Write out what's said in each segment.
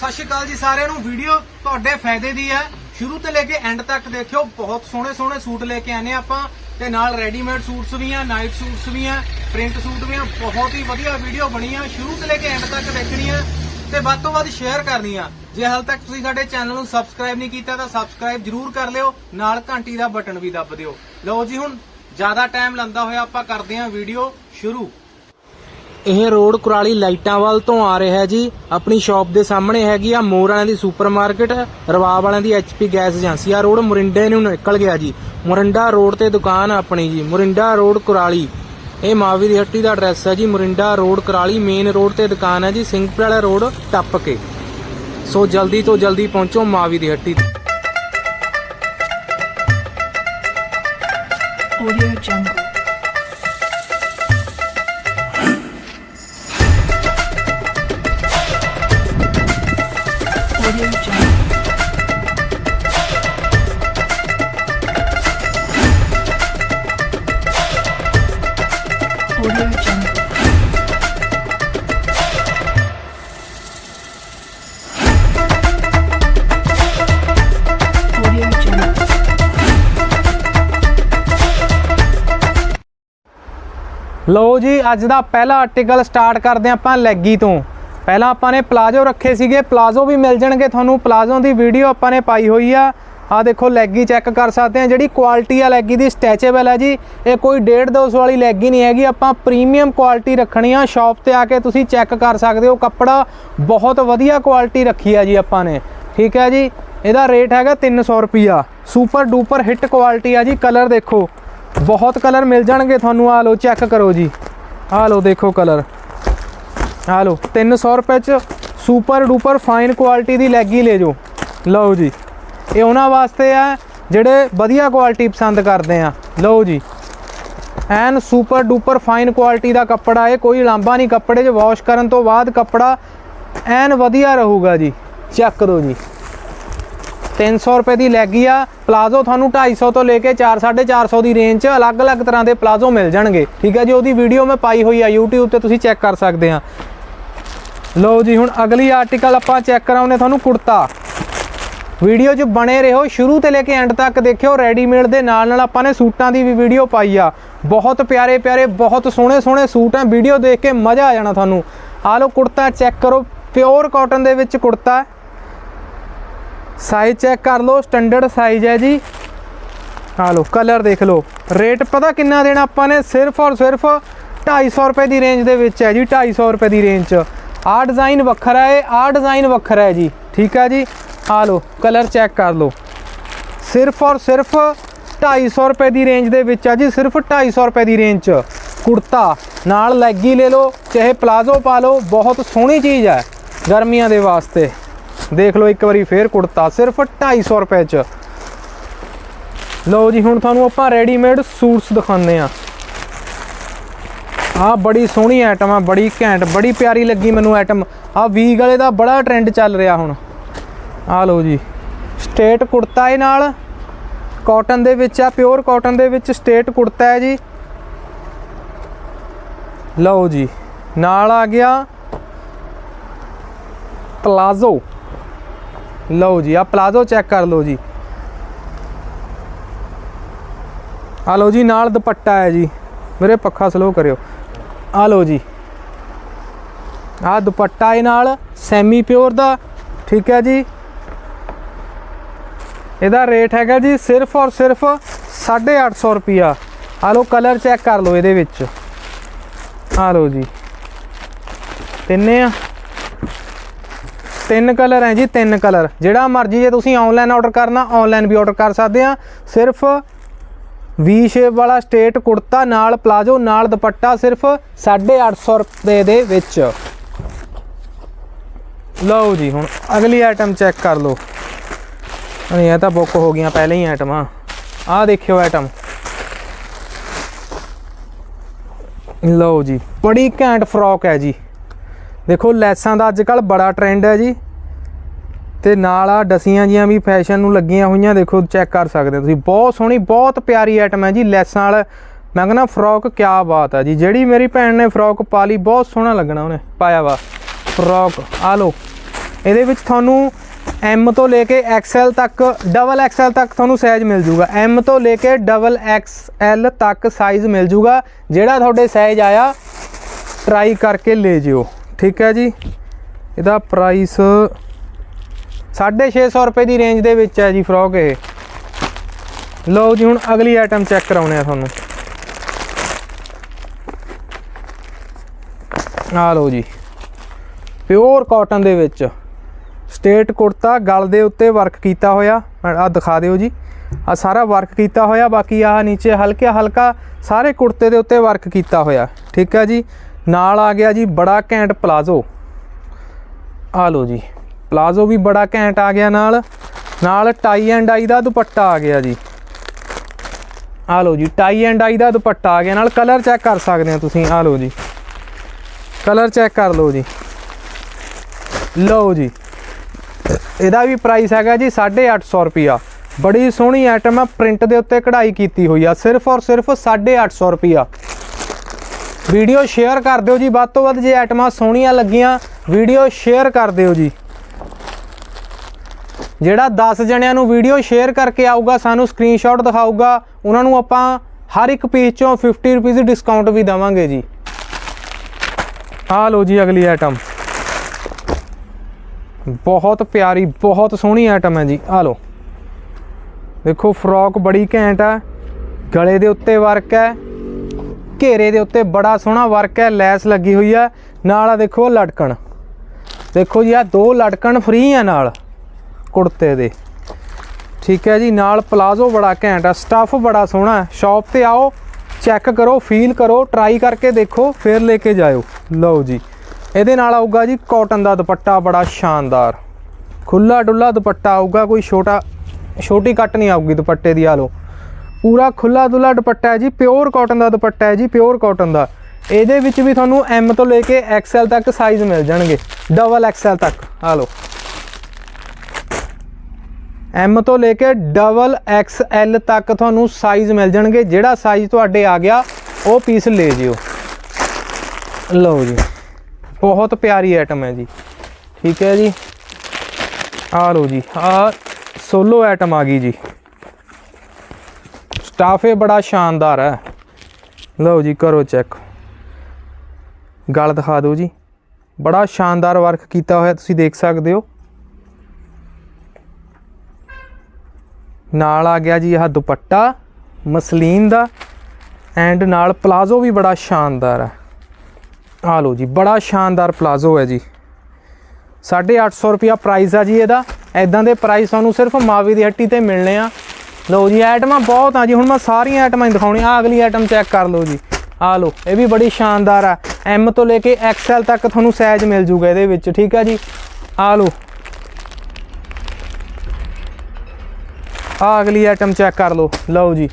ਸਤਿ ਸ਼੍ਰੀ ਅਕਾਲ ਜੀ ਸਾਰਿਆਂ ਨੂੰ। ਵੀਡੀਓ ਤੁਹਾਡੇ ਫਾਇਦੇ ਦੀ ਹੈ। ਸ਼ੁਰੂ ਤੋਂ ਲੈ ਕੇ ਐਂਡ ਤੱਕ ਦੇਖਿਓ। ਬਹੁਤ ਸੋਹਣੇ ਸੋਹਣੇ ਸੂਟ ਲੈ ਕੇ ਆਨੇ ਆਪਾਂ। ਤੇ ਨਾਲ ਰੈਡੀਮੇਡ ਸੂਟਸ ਵੀ ਆ ਨਾਈਟ ਸੂਟਸ ਵੀ ਆ ਪ੍ਰਿੰਟ ਸੂਟ ਵੀ ਆ। ਬਹੁਤ ਹੀ ਵਧੀਆ ਵੀਡੀਓ ਬਣੀ ਆ। ਸ਼ੁਰੂ ਤੋਂ ਲੈ ਕੇ ਐਂਡ ਤੱਕ ਦੇਖਣੀ ਆ। ਤੇ ਵੱਧ ਤੋਂ ਵੱਧ ਸ਼ੇਅਰ ਕਰਨੀ ਆ। ਜੇ ਹਾਲ ਤੱਕ ਤੁਸੀਂ ਸਾਡੇ ਚੈਨਲ ਨੂੰ ਸਬਸਕ੍ਰਾਈਬ ਨਹੀਂ ਕੀਤਾ, ਤਾਂ ਸਬਸਕ੍ਰਾਈਬ ਜਰੂਰ ਕਰ ਲਿਓ। ਨਾਲ ਘੰਟੀ ਦਾ ਬਟਨ ਵੀ ਦੱਬ ਦਿਓ। ਲਓ ਜੀ ਹੁਣ, ਜ਼ਿਆਦਾ ਟਾਈਮ ਲੰਦਾ ਹੋਇਆ ਆਪਾਂ ਕਰਦੇ ਆ ਵੀਡੀਓ ਸ਼ੁਰੂ। ਇਹ ਰੋਡ ਕੁਰਾਲੀ ਲਾਈਟਾਂ ਵੱਲ ਤੋਂ ਆ ਰਿਹਾ ਜੀ। ਆਪਣੀ ਸ਼ਾਪ ਦੇ ਸਾਹਮਣੇ ਹੈਗੀ ਆ, ਮੋਰ ਵਾਲਿਆਂ ਦੀ ਸੁਪਰਮਾਰਕਟ ਰਵਾਬ ਵਾਲਿਆਂ ਦੀ ਐਚਪੀ ਗੈਸ ਏਜੰਸੀ। ਆ ਰੋਡ ਮੁਰਿੰਡੇ ਨੂੰ ਨਿਕਲ ਗਿਆ ਜੀ। ਮੁਰਿੰਡਾ ਰੋਡ ਤੇ ਦੁਕਾਨ ਆਪਣੀ ਜੀ। ਮੁਰਿੰਡਾ ਰੋਡ ਕੁਰਾਲੀ। ਇਹ ਮਾਵੀ ਦੀ ਹੱਟੀ ਦਾ ਐਡਰੈਸ ਹੈ ਜੀ। Morinda road Kurali, main road ਤੇ ਦੁਕਾਨ ਹੈ ਜੀ। ਸਿੰਘਪੁਰ ਵਾਲਾ ਰੋਡ ਟੱਪ ਕੇ। ਸੋ ਜਲਦੀ ਤੋਂ ਜਲਦੀ ਪਹੁੰਚੋ ਮਾਵੀ ਦੀ ਹੱਟੀ ਲਓ ਜੀ, ਅੱਜ ਦਾ ਪਹਿਲਾ ਆਰਟੀਕਲ ਸਟਾਰਟ ਕਰਦੇ ਹਾਂ ਆਪਾਂ ਲੈਗੀ ਤੋਂ। ਪਹਿਲਾਂ ਆਪਾਂ ਨੇ ਪਲਾਜ਼ੋ ਰੱਖੇ ਸੀਗੇ ਪਲਾਜ਼ੋ ਵੀ ਮਿਲ ਜਾਣਗੇ ਤੁਹਾਨੂੰ। ਪਲਾਜ਼ੋ ਦੀ ਵੀਡੀਓ ਆਪਾਂ ਨੇ ਪਾਈ ਹੋਈ ਆ। ਆ ਦੇਖੋ, ਲੈਗੀ ਚੈੱਕ ਕਰ ਸਕਦੇ ਆ ਜਿਹੜੀ ਕੁਆਲਿਟੀ ਆ ਲੈਗੀ ਦੀ ਸਟੈਚੇਬਲ ਹੈ ਜੀ। ਇਹ ਕੋਈ 1.5 200 ਵਾਲੀ ਲੈਗੀ ਨਹੀਂ ਹੈਗੀ। ਆਪਾਂ ਪ੍ਰੀਮੀਅਮ ਕੁਆਲਿਟੀ ਰੱਖਣੀ ਆ। ਸ਼ਾਪ ਤੇ ਆ ਕੇ ਤੁਸੀਂ ਚੈੱਕ ਕਰ ਸਕਦੇ ਹੋ। ਕੱਪੜਾ ਬਹੁਤ ਵਧੀਆ ਕੁਆਲਿਟੀ ਰੱਖੀ ਆ ਜੀ ਆਪਾਂ ਨੇ। ਠੀਕ ਹੈ ਜੀ? ਇਹਦਾ ਰੇਟ ਹੈਗਾ 300 ਰੁਪਿਆ ਸੁਪਰ ਡੂਪਰ ਹਿੱਟ ਕੁਆਲਿਟੀ ਆ ਜੀ। ਕਲਰ ਦੇਖੋ। ਬਹੁਤ ਕਲਰ ਮਿਲ ਜਾਣਗੇ ਤੁਹਾਨੂੰ। ਆ ਲਓ ਚੈੱਕ ਕਰੋ ਜੀ। ਆ ਲਓ, ਦੇਖੋ ਕਲਰ। ਆ ਲਓ 300 ਰੁਪਏ ਚ ਸੁਪਰ ਡੂਪਰ ਫਾਈਨ ਕੁਆਲਿਟੀ ਦੀ ਲੈਗੀ ਲੈ ਜਾਓ। ਲਓ ਜੀ। ਇਹ ਉਹਨਾਂ ਵਾਸਤੇ ਆ, ਜਿਹੜੇ ਵਧੀਆ ਕੁਆਲਿਟੀ ਪਸੰਦ ਕਰਦੇ ਆ। ਲਓ ਜੀ। ਐਨ ਸੁਪਰ ਡੂਪਰ ਫਾਈਨ ਕੁਆਲਿਟੀ ਦਾ ਕੱਪੜਾ ਹੈ ਕੋਈ ਲਾਂਬਾ ਨਹੀਂ ਕੱਪੜੇ 'ਚ। ਵਾਸ਼ ਕਰਨ ਤੋਂ ਬਾਅਦ ਕੱਪੜਾ ਐਨ ਵਧੀਆ ਰਹੂਗਾ ਜੀ। ਚੈੱਕ ਕਰੋ ਜੀ। 300 ਰੁਪਏ ਦੀ ਲੈਗੀ ਆ। ਪਲਾਜ਼ੋ ਤੁਹਾਨੂੰ 250 ਤੋਂ ਲੈ ਕੇ 4 450 ਦੀ ਰੇਂਜ 'ਚ ਅਲੱਗ-ਅਲੱਗ ਤਰ੍ਹਾਂ ਦੇ ਪਲਾਜ਼ੋ ਮਿਲ ਜਾਣਗੇ। ਠੀਕ ਹੈ ਜੀ, ਉਹਦੀ ਵੀਡੀਓ ਮੈਂ ਪਾਈ ਹੋਈ ਆ YouTube ਤੇ, ਤੁਸੀਂ ਚੈੱਕ ਕਰ ਸਕਦੇ ਆ। ਲਓ ਜੀ, ਹੁਣ ਅਗਲੀ ਆਰਟੀਕਲ ਆਪਾਂ ਚੈੱਕ ਕਰਾਉਨੇ ਤੁਹਾਨੂੰ ਕੁੜਤਾ। ਵੀਡੀਓ 'ਚ ਬਣੇ ਰਹੋ, ਸ਼ੁਰੂ ਤੋਂ ਲੈ ਕੇ ਐਂਡ ਤੱਕ ਦੇਖਿਓ ਰੈਡੀਮੇਡ ਦੇ ਨਾਲ ਨਾਲ ਆਪਾਂ ਨੇ ਸੂਟਾਂ ਦੀ ਵੀ ਵੀਡੀਓ ਪਾਈ ਆ। ਬਹੁਤ ਪਿਆਰੇ ਪਿਆਰੇ, ਬਹੁਤ ਸੋਹਣੇ ਸੋਹਣੇ ਸੂਟ ਆ। ਵੀਡੀਓ ਦੇਖ ਕੇ ਮਜ਼ਾ ਆ ਜਾਣਾ ਤੁਹਾਨੂੰ। ਆ ਲਓ ਕੁੜਤਾ ਚੈੱਕ ਕਰੋ ਪਿਓਰ ਕਾਟਨ ਦੇ ਵਿੱਚ ਕੁੜਤਾ। ਸਾਈਜ਼ ਚੈੱਕ ਕਰ ਲਓ ਸਟੈਂਡਰਡ ਸਾਈਜ਼ ਹੈ ਜੀ। ਆ ਲਓ ਕਲਰ ਦੇਖ ਲਓ। ਰੇਟ ਪਤਾ ਕਿੰਨਾ ਦੇਣਾ ਆਪਾਂ ਨੇ? ਸਿਰਫ ਔਰ ਸਿਰਫ 250 ਰੁਪਏ ਦੀ ਰੇਂਜ ਦੇ ਵਿੱਚ ਹੈ ਜੀ 250 ਰੁਪਏ ਦੀ ਰੇਂਜ 'ਚ। ਆਹ ਡਿਜ਼ਾਈਨ ਵੱਖਰਾ ਹੈ, ਆਹ ਡਿਜ਼ਾਈਨ ਵੱਖਰਾ ਹੈ ਜੀ। ਠੀਕ ਹੈ ਜੀ? ਆ ਲਓ ਕਲਰ ਚੈੱਕ ਕਰ ਲਓ। ਸਿਰਫ ਔਰ ਸਿਰਫ 250 ਰੁਪਏ ਦੀ ਰੇਂਜ ਦੇ ਵਿੱਚ ਆ ਜੀ, ਸਿਰਫ 250 ਰੁਪਏ ਦੀ ਰੇਂਜ 'ਚ। ਕੁੜਤਾ, ਨਾਲ ਲੈਗੀ ਲੈ ਲਓ, ਚਾਹੇ ਪਲਾਜ਼ੋ ਪਾ ਲਓ, ਬਹੁਤ ਸੋਹਣੀ ਚੀਜ਼ ਹੈ ਗਰਮੀਆਂ ਦੇ ਵਾਸਤੇ। ਦੇਖ ਲਓ ਇੱਕ ਵਾਰੀ ਫੇਰ ਕੁੜਤਾ, ਸਿਰਫ 250 ਰੁਪਏ 'ਚ। ਲਓ ਜੀ, ਹੁਣ ਤੁਹਾਨੂੰ ਆਪਾਂ ਰੈਡੀਮੇਡ ਸੂਟਸ ਦਿਖਾਉਂਦੇ ਆ ਆ ਬੜੀ ਸੋਹਣੀ ਆਈਟਮ ਆ, ਬੜੀ ਘੈਂਟ, ਬੜੀ ਪਿਆਰੀ ਲੱਗੀ ਮੈਨੂੰ ਆਈਟਮ ਆ ਵੀ ਗਲੇ ਦਾ ਬੜਾ ਟ੍ਰੈਂਡ ਚੱਲ ਰਿਹਾ ਹੁਣ। ਆ ਲਓ ਜੀ ਸਟੇਟ ਕੁੜਤਾ ਹੈ ਨਾਲ। ਕਾਟਨ ਦੇ ਵਿੱਚ ਆ ਪਿਓਰ ਕਾਟਨ ਦੇ ਵਿੱਚ ਸਟੇਟ ਕੁੜਤਾ ਹੈ ਜੀ। ਲਓ ਜੀ, ਨਾਲ ਆ ਗਿਆ ਪਲਾਜ਼ੋ ਲਓ ਜੀ ਆ ਪਲਾਜ਼ੋ ਚੈੱਕ ਕਰ ਲਓ ਜੀ। ਆ ਲਓ ਜੀ, ਨਾਲ ਦੁਪੱਟਾ ਹੈ ਜੀ। ਮੇਰੇ ਪੱਖਾ ਸਲੋ ਕਰਿਓ। ਆ ਲਓ ਜੀ। ਆ ਦੁਪੱਟਾ ਹੈ ਨਾਲ ਸੈਮੀ ਪਿਓਰ ਦਾ, ਠੀਕ ਹੈ ਜੀ। ਇਹਦਾ ਰੇਟ ਹੈਗਾ ਜੀ, ਸਿਰਫ ਔਰ ਸਿਰਫ 850 ਰੁਪਿਆ ਆ ਲਓ ਕਲਰ ਚੈੱਕ ਕਰ ਲਓ ਇਹਦੇ ਵਿੱਚ। ਆ ਲਓ ਜੀ। ਤਿੰਨੇ ਆ। ਤਿੰਨ ਕਲਰ ਹੈ ਜੀ, ਤਿੰਨ ਕਲਰ। ਜਿਹੜਾ ਮਰਜ਼ੀ ਜੇ ਤੁਸੀਂ ਆਨਲਾਈਨ ਆਰਡਰ ਕਰਨਾ ਆਨਲਾਈਨ ਵੀ ਆਰਡਰ ਕਰ ਸਕਦੇ ਆ ਸਿਰਫ ਵੀ ਸ਼ੇਪ ਵਾਲਾ ਸਟੇਟ ਕੁੜਤਾ ਨਾਲ ਪਲਾਜ਼ੋ, ਨਾਲ ਦੁਪੱਟਾ ਸਿਰਫ 850 ਰੁਪਏ ਦੇ ਵਿੱਚ। ਲਓ ਜੀ, ਹੁਣ ਅਗਲੀ ਆਈਟਮ ਚੈੱਕ ਕਰ ਲਓ। ਨਹੀਂ ਇਹ ਤਾਂ ਬੁੱਕ ਹੋ ਗਈਆਂ ਪਹਿਲਾਂ ਹੀ ਆਈਟਮਾਂ ਆਹ ਦੇਖਿਓ ਆਈਟਮ ਲਓ ਜੀ, ਬੜੀ ਘੈਂਟ ਫਰੋਕ ਹੈ ਜੀ। ਦੇਖੋ, ਲੈਸਾਂ ਦਾ ਅੱਜ ਕੱਲ ਬੜਾ ਟ੍ਰੈਂਡ ਹੈ ਜੀ। ਤੇ ਨਾਲ ਆ ਡਸੀਆਂ ਜੀਆਂ ਵੀ ਫੈਸ਼ਨ ਨੂੰ ਲੱਗੀਆਂ ਹੋਈਆਂ ਦੇਖੋ ਚੈੱਕ ਕਰ ਸਕਦੇ ਹੋ ਤੁਸੀਂ। ਬਹੁਤ ਸੋਹਣੀ, ਬਹੁਤ ਪਿਆਰੀ ਆਈਟਮ ਹੈ ਜੀ, ਲੈਸਾਂ ਵਾਲਾ। ਮੈਂ ਕਹਿੰਦਾ ਫਰੋਕ ਕਿਆ ਬਾਤ ਹੈ ਜੀ। ਜਿਹੜੀ ਮੇਰੀ ਭੈਣ ਨੇ ਫਰੋਕ ਪਾ ਲਈ, ਬਹੁਤ ਸੋਹਣਾ ਲੱਗਣਾ ਉਹਨੇ, ਪਾਇਆ ਵਾ। ਫਰੋਕ ਆ ਲਓ। ਇਹਦੇ ਵਿੱਚ ਤੁਹਾਨੂੰ M ਤੋਂ ਲੈ ਕੇ XL ਤੱਕ ਡਬਲ XL ਤੱਕ ਤੁਹਾਨੂੰ ਸਾਈਜ਼ ਮਿਲ ਜੂਗਾ। M ਤੋਂ ਲੈ ਕੇ ਡਬਲ XL ਤੱਕ ਸਾਈਜ਼ ਮਿਲ ਜੂਗਾ। ਜਿਹੜਾ ਤੁਹਾਡੇ ਸਾਈਜ਼ ਆਇਆ ਟਰਾਈ ਕਰਕੇ ਲੈ ਜਿਓ। ਠੀਕ ਹੈ ਜੀ? ਇਹਦਾ ਪ੍ਰਾਈਸ 650 ਰੁਪਏ ਦੀ ਰੇਂਜ ਦੇ ਵਿੱਚ ਹੈ ਜੀ ਫਰੋਕ ਇਹ। ਲਓ ਜੀ, ਹੁਣ ਅਗਲੀ ਆਈਟਮ ਚੈੱਕ ਕਰਾਉਣੇ ਆ ਤੁਹਾਨੂੰ। ਆ ਲਓ ਜੀ ਪਿਓਰ ਕਾਟਨ ਦੇ ਵਿੱਚ। ਸਟੇਟ ਕੁੜਤਾ, ਗਲ ਦੇ ਉੱਤੇ ਵਰਕ ਕੀਤਾ ਹੋਇਆ। ਆ ਦਿਖਾ ਦਿਓ ਜੀ। ਆ ਸਾਰਾ ਵਰਕ ਕੀਤਾ ਹੋਇਆ, ਬਾਕੀ ਆਹ ਨੀਚੇ ਹਲਕਾ ਹਲਕਾ ਸਾਰੇ ਕੁੜਤੇ ਦੇ ਉੱਤੇ ਵਰਕ ਕੀਤਾ ਹੋਇਆ। ਠੀਕ ਹੈ ਜੀ? ਨਾਲ ਆ ਗਿਆ ਜੀ ਬੜਾ ਘੈਂਟ ਪਲਾਜ਼ੋ ਆ ਲਓ ਜੀ। ਪਲਾਜ਼ੋ ਵੀ ਬੜਾ ਘੈਂਟ ਆ ਗਿਆ ਨਾਲ। ਨਾਲ ਟਾਈ ਐਂਡ ਆਈ ਦਾ ਦੁਪੱਟਾ ਆ ਗਿਆ ਜੀ। ਆ ਲਓ ਜੀ ਟਾਈ ਐਂਡ ਆਈ ਦਾ ਦੁਪੱਟਾ ਆ ਗਿਆ। ਨਾਲ ਕਲਰ ਚੈੱਕ ਕਰ ਸਕਦੇ ਹੋ ਤੁਸੀਂ, ਆ ਲਓ ਜੀ। ਕਲਰ ਚੈੱਕ ਕਰ ਲਓ ਜੀ। ਲਓ ਜੀ। ਇਹਦਾ ਵੀ ਪ੍ਰਾਈਸ ਹੈਗਾ ਜੀ 850 ਰੁਪਿਆ ਬੜੀ ਸੋਹਣੀ ਆਈਟਮ ਆ ਪ੍ਰਿੰਟ ਦੇ ਉੱਤੇ ਕਢਾਈ ਕੀਤੀ ਹੋਈ ਆ, ਸਿਰਫ ਔਰ ਸਿਰਫ 850 ਰੁਪਿਆ ਵੀਡੀਓ ਸ਼ੇਅਰ ਕਰ ਦਿਓ ਜੀ, ਵੱਧ ਤੋਂ ਵੱਧ ਜੇ ਆਈਟਮਾਂ ਸੋਹਣੀਆਂ ਲੱਗੀਆਂ ਵੀਡੀਓ ਸ਼ੇਅਰ ਕਰ ਦਿਓ ਜੀ। ਜਿਹੜਾ 10 ਜਣਿਆਂ ਨੂੰ ਵੀਡੀਓ ਸ਼ੇਅਰ ਕਰਕੇ ਆਊਗਾ, ਸਾਨੂੰ ਸਕਰੀਨਸ਼ਾਟ ਦਿਖਾਊਗਾ, ਉਹਨਾਂ ਨੂੰ ਆਪਾਂ ਹਰ ਇੱਕ ਪੀਸ ਚੋਂ 50 ਰੁਪਏ ਡਿਸਕਾਊਂਟ ਵੀ ਦਵਾਂਗੇ ਜੀ। ਆ ਲਓ ਜੀ ਅਗਲੀ ਆਈਟਮ ਬਹੁਤ ਪਿਆਰੀ, ਬਹੁਤ ਸੋਹਣੀ ਆਈਟਮ ਹੈ ਜੀ। ਆ ਲਓ। ਦੇਖੋ ਫਰੋਕ ਬੜੀ ਘੈਂਟ ਹੈ। ਗਲੇ ਦੇ ਉੱਤੇ ਵਰਕ ਹੈ। ਘੇਰੇ ਦੇ ਉੱਤੇ ਬੜਾ ਸੋਹਣਾ ਵਰਕ ਹੈ। ਲੈਸ ਲੱਗੀ ਹੋਈ ਹੈ। ਨਾਲ ਆ ਦੇਖੋ, ਲਟਕਣ। ਦੇਖੋ ਜੀ ਆ ਦੋ ਲਟਕਣ ਫ੍ਰੀ ਆ ਨਾਲ। ਕੁੜਤੇ ਦੇ। ਠੀਕ ਹੈ ਜੀ, ਨਾਲ ਪਲਾਜ਼ੋ ਬੜਾ ਘੈਂਟ ਆ ਸਟੱਫ ਬੜਾ ਸੋਹਣਾ ਹੈ। ਸ਼ਾਪ ਤੇ ਆਓ ਚੈੱਕ ਕਰੋ ਫੀਲ ਕਰੋ ਟਰਾਈ ਕਰਕੇ ਦੇਖੋ, ਫਿਰ ਲੈ ਕੇ ਜਾਇਓ। ਲਓ ਜੀ, ਇਹਦੇ ਨਾਲ ਆਊਗਾ ਜੀ ਕਾਟਨ ਦਾ ਦੁਪੱਟਾ ਬੜਾ ਸ਼ਾਨਦਾਰ। ਖੁੱਲਾ ਡੁੱਲਾ ਦੁਪੱਟਾ ਆਊਗਾ, ਕੋਈ ਛੋਟਾ, ਛੋਟੀ ਕੱਟ ਨਹੀਂ ਆਊਗੀ ਦੁਪੱਟੇ ਦੀ, ਆ ਲਓ। ਪੂਰਾ ਖੁੱਲਾ ਦੁੱਲਾ ਦੁਪੱਟਾ ਹੈ ਜੀ ਪਿਓਰ ਕਾਟਨ ਦਾ ਦੁਪੱਟਾ ਹੈ ਜੀ ਪਿਓਰ ਕਾਟਨ ਦਾ। ਇਹਦੇ ਵਿੱਚ ਵੀ ਤੁਹਾਨੂੰ M ਤੋਂ ਲੈ ਕੇ XL ਤੱਕ ਸਾਈਜ਼ ਮਿਲ ਜਾਣਗੇ ਡਬਲ XL ਤੱਕ, ਆ ਲਓ। M ਤੋਂ ਲੈ ਕੇ ਡਬਲ ਐਕਸ XL ਤੱਕ ਤੁਹਾਨੂੰ ਸਾਈਜ਼ ਮਿਲ ਜਾਣਗੇ। ਜਿਹੜਾ ਸਾਈਜ਼ ਤੁਹਾਡੇ ਆ ਗਿਆ, ਉਹ ਪੀਸ ਲੈ ਜਿਓ। ਲਓ ਜੀ, ਬਹੁਤ ਪਿਆਰੀ ਆਈਟਮ ਹੈ ਜੀ। ਠੀਕ ਹੈ ਜੀ? ਆ ਲਓ ਜੀ ਆ ਸੋਲੋ ਆਈਟਮ ਆ ਗਈ ਜੀ। ਸਟਾਫ ਇਹ ਬੜਾ ਸ਼ਾਨਦਾਰ ਹੈ। ਲਓ ਜੀ, ਕਰੋ ਚੈੱਕ ਗਲ ਦਿਖਾ ਦਿਓ ਜੀ। ਬੜਾ ਸ਼ਾਨਦਾਰ ਵਰਕ ਕੀਤਾ ਹੋਇਆ ਤੁਸੀਂ ਦੇਖ ਸਕਦੇ ਹੋ। ਨਾਲ ਆ ਗਿਆ ਜੀ ਆਹ ਦੁਪੱਟਾ, ਮਸਲੀਨ ਦਾ ਐਂਡ ਨਾਲ ਪਲਾਜ਼ੋ ਵੀ ਬੜਾ ਸ਼ਾਨਦਾਰ ਹੈ ਆ ਲਓ ਜੀ, ਬੜਾ ਸ਼ਾਨਦਾਰ ਪਲਾਜ਼ੋ ਹੈ ਜੀ। 850 ਰੁਪਿਆ ਪ੍ਰਾਈਸ ਆ ਜੀ ਇਹਦਾ। ਐਦਾਂ ਦੇ ਪ੍ਰਾਈਸ ਤੁਹਾਨੂੰ ਸਿਰਫ ਮਾਵੀ ਦੀ ਹੱਟੀ ਤੇ ਮਿਲਣੇ ਆ। ਲਓ ਜੀ ਆਈਟਮਾਂ ਬਹੁਤ ਆ ਜੀ, ਹੁਣ ਮੈਂ ਸਾਰੀਆਂ ਆਈਟਮਾਂ ਹੀ ਦਿਖਾਉਣੀਆਂ। ਆ ਅਗਲੀ ਆਈਟਮ ਚੈੱਕ ਕਰ ਲਓ ਜੀ। ਆ ਲਓ, ਇਹ ਵੀ ਬੜੀ ਸ਼ਾਨਦਾਰ ਆ। ਐਮ ਤੋਂ ਲੈ ਕੇ ਐਕਸਐਲ ਤੱਕ ਤੁਹਾਨੂੰ ਸਾਈਜ਼ ਮਿਲ ਜੂਗਾ ਇਹਦੇ ਵਿੱਚ, ਠੀਕ ਆ ਜੀ? ਆ ਲਓ ਆ ਅਗਲੀ ਆਈਟਮ ਚੈੱਕ ਕਰ ਲਓ। ਲਓ ਜੀ।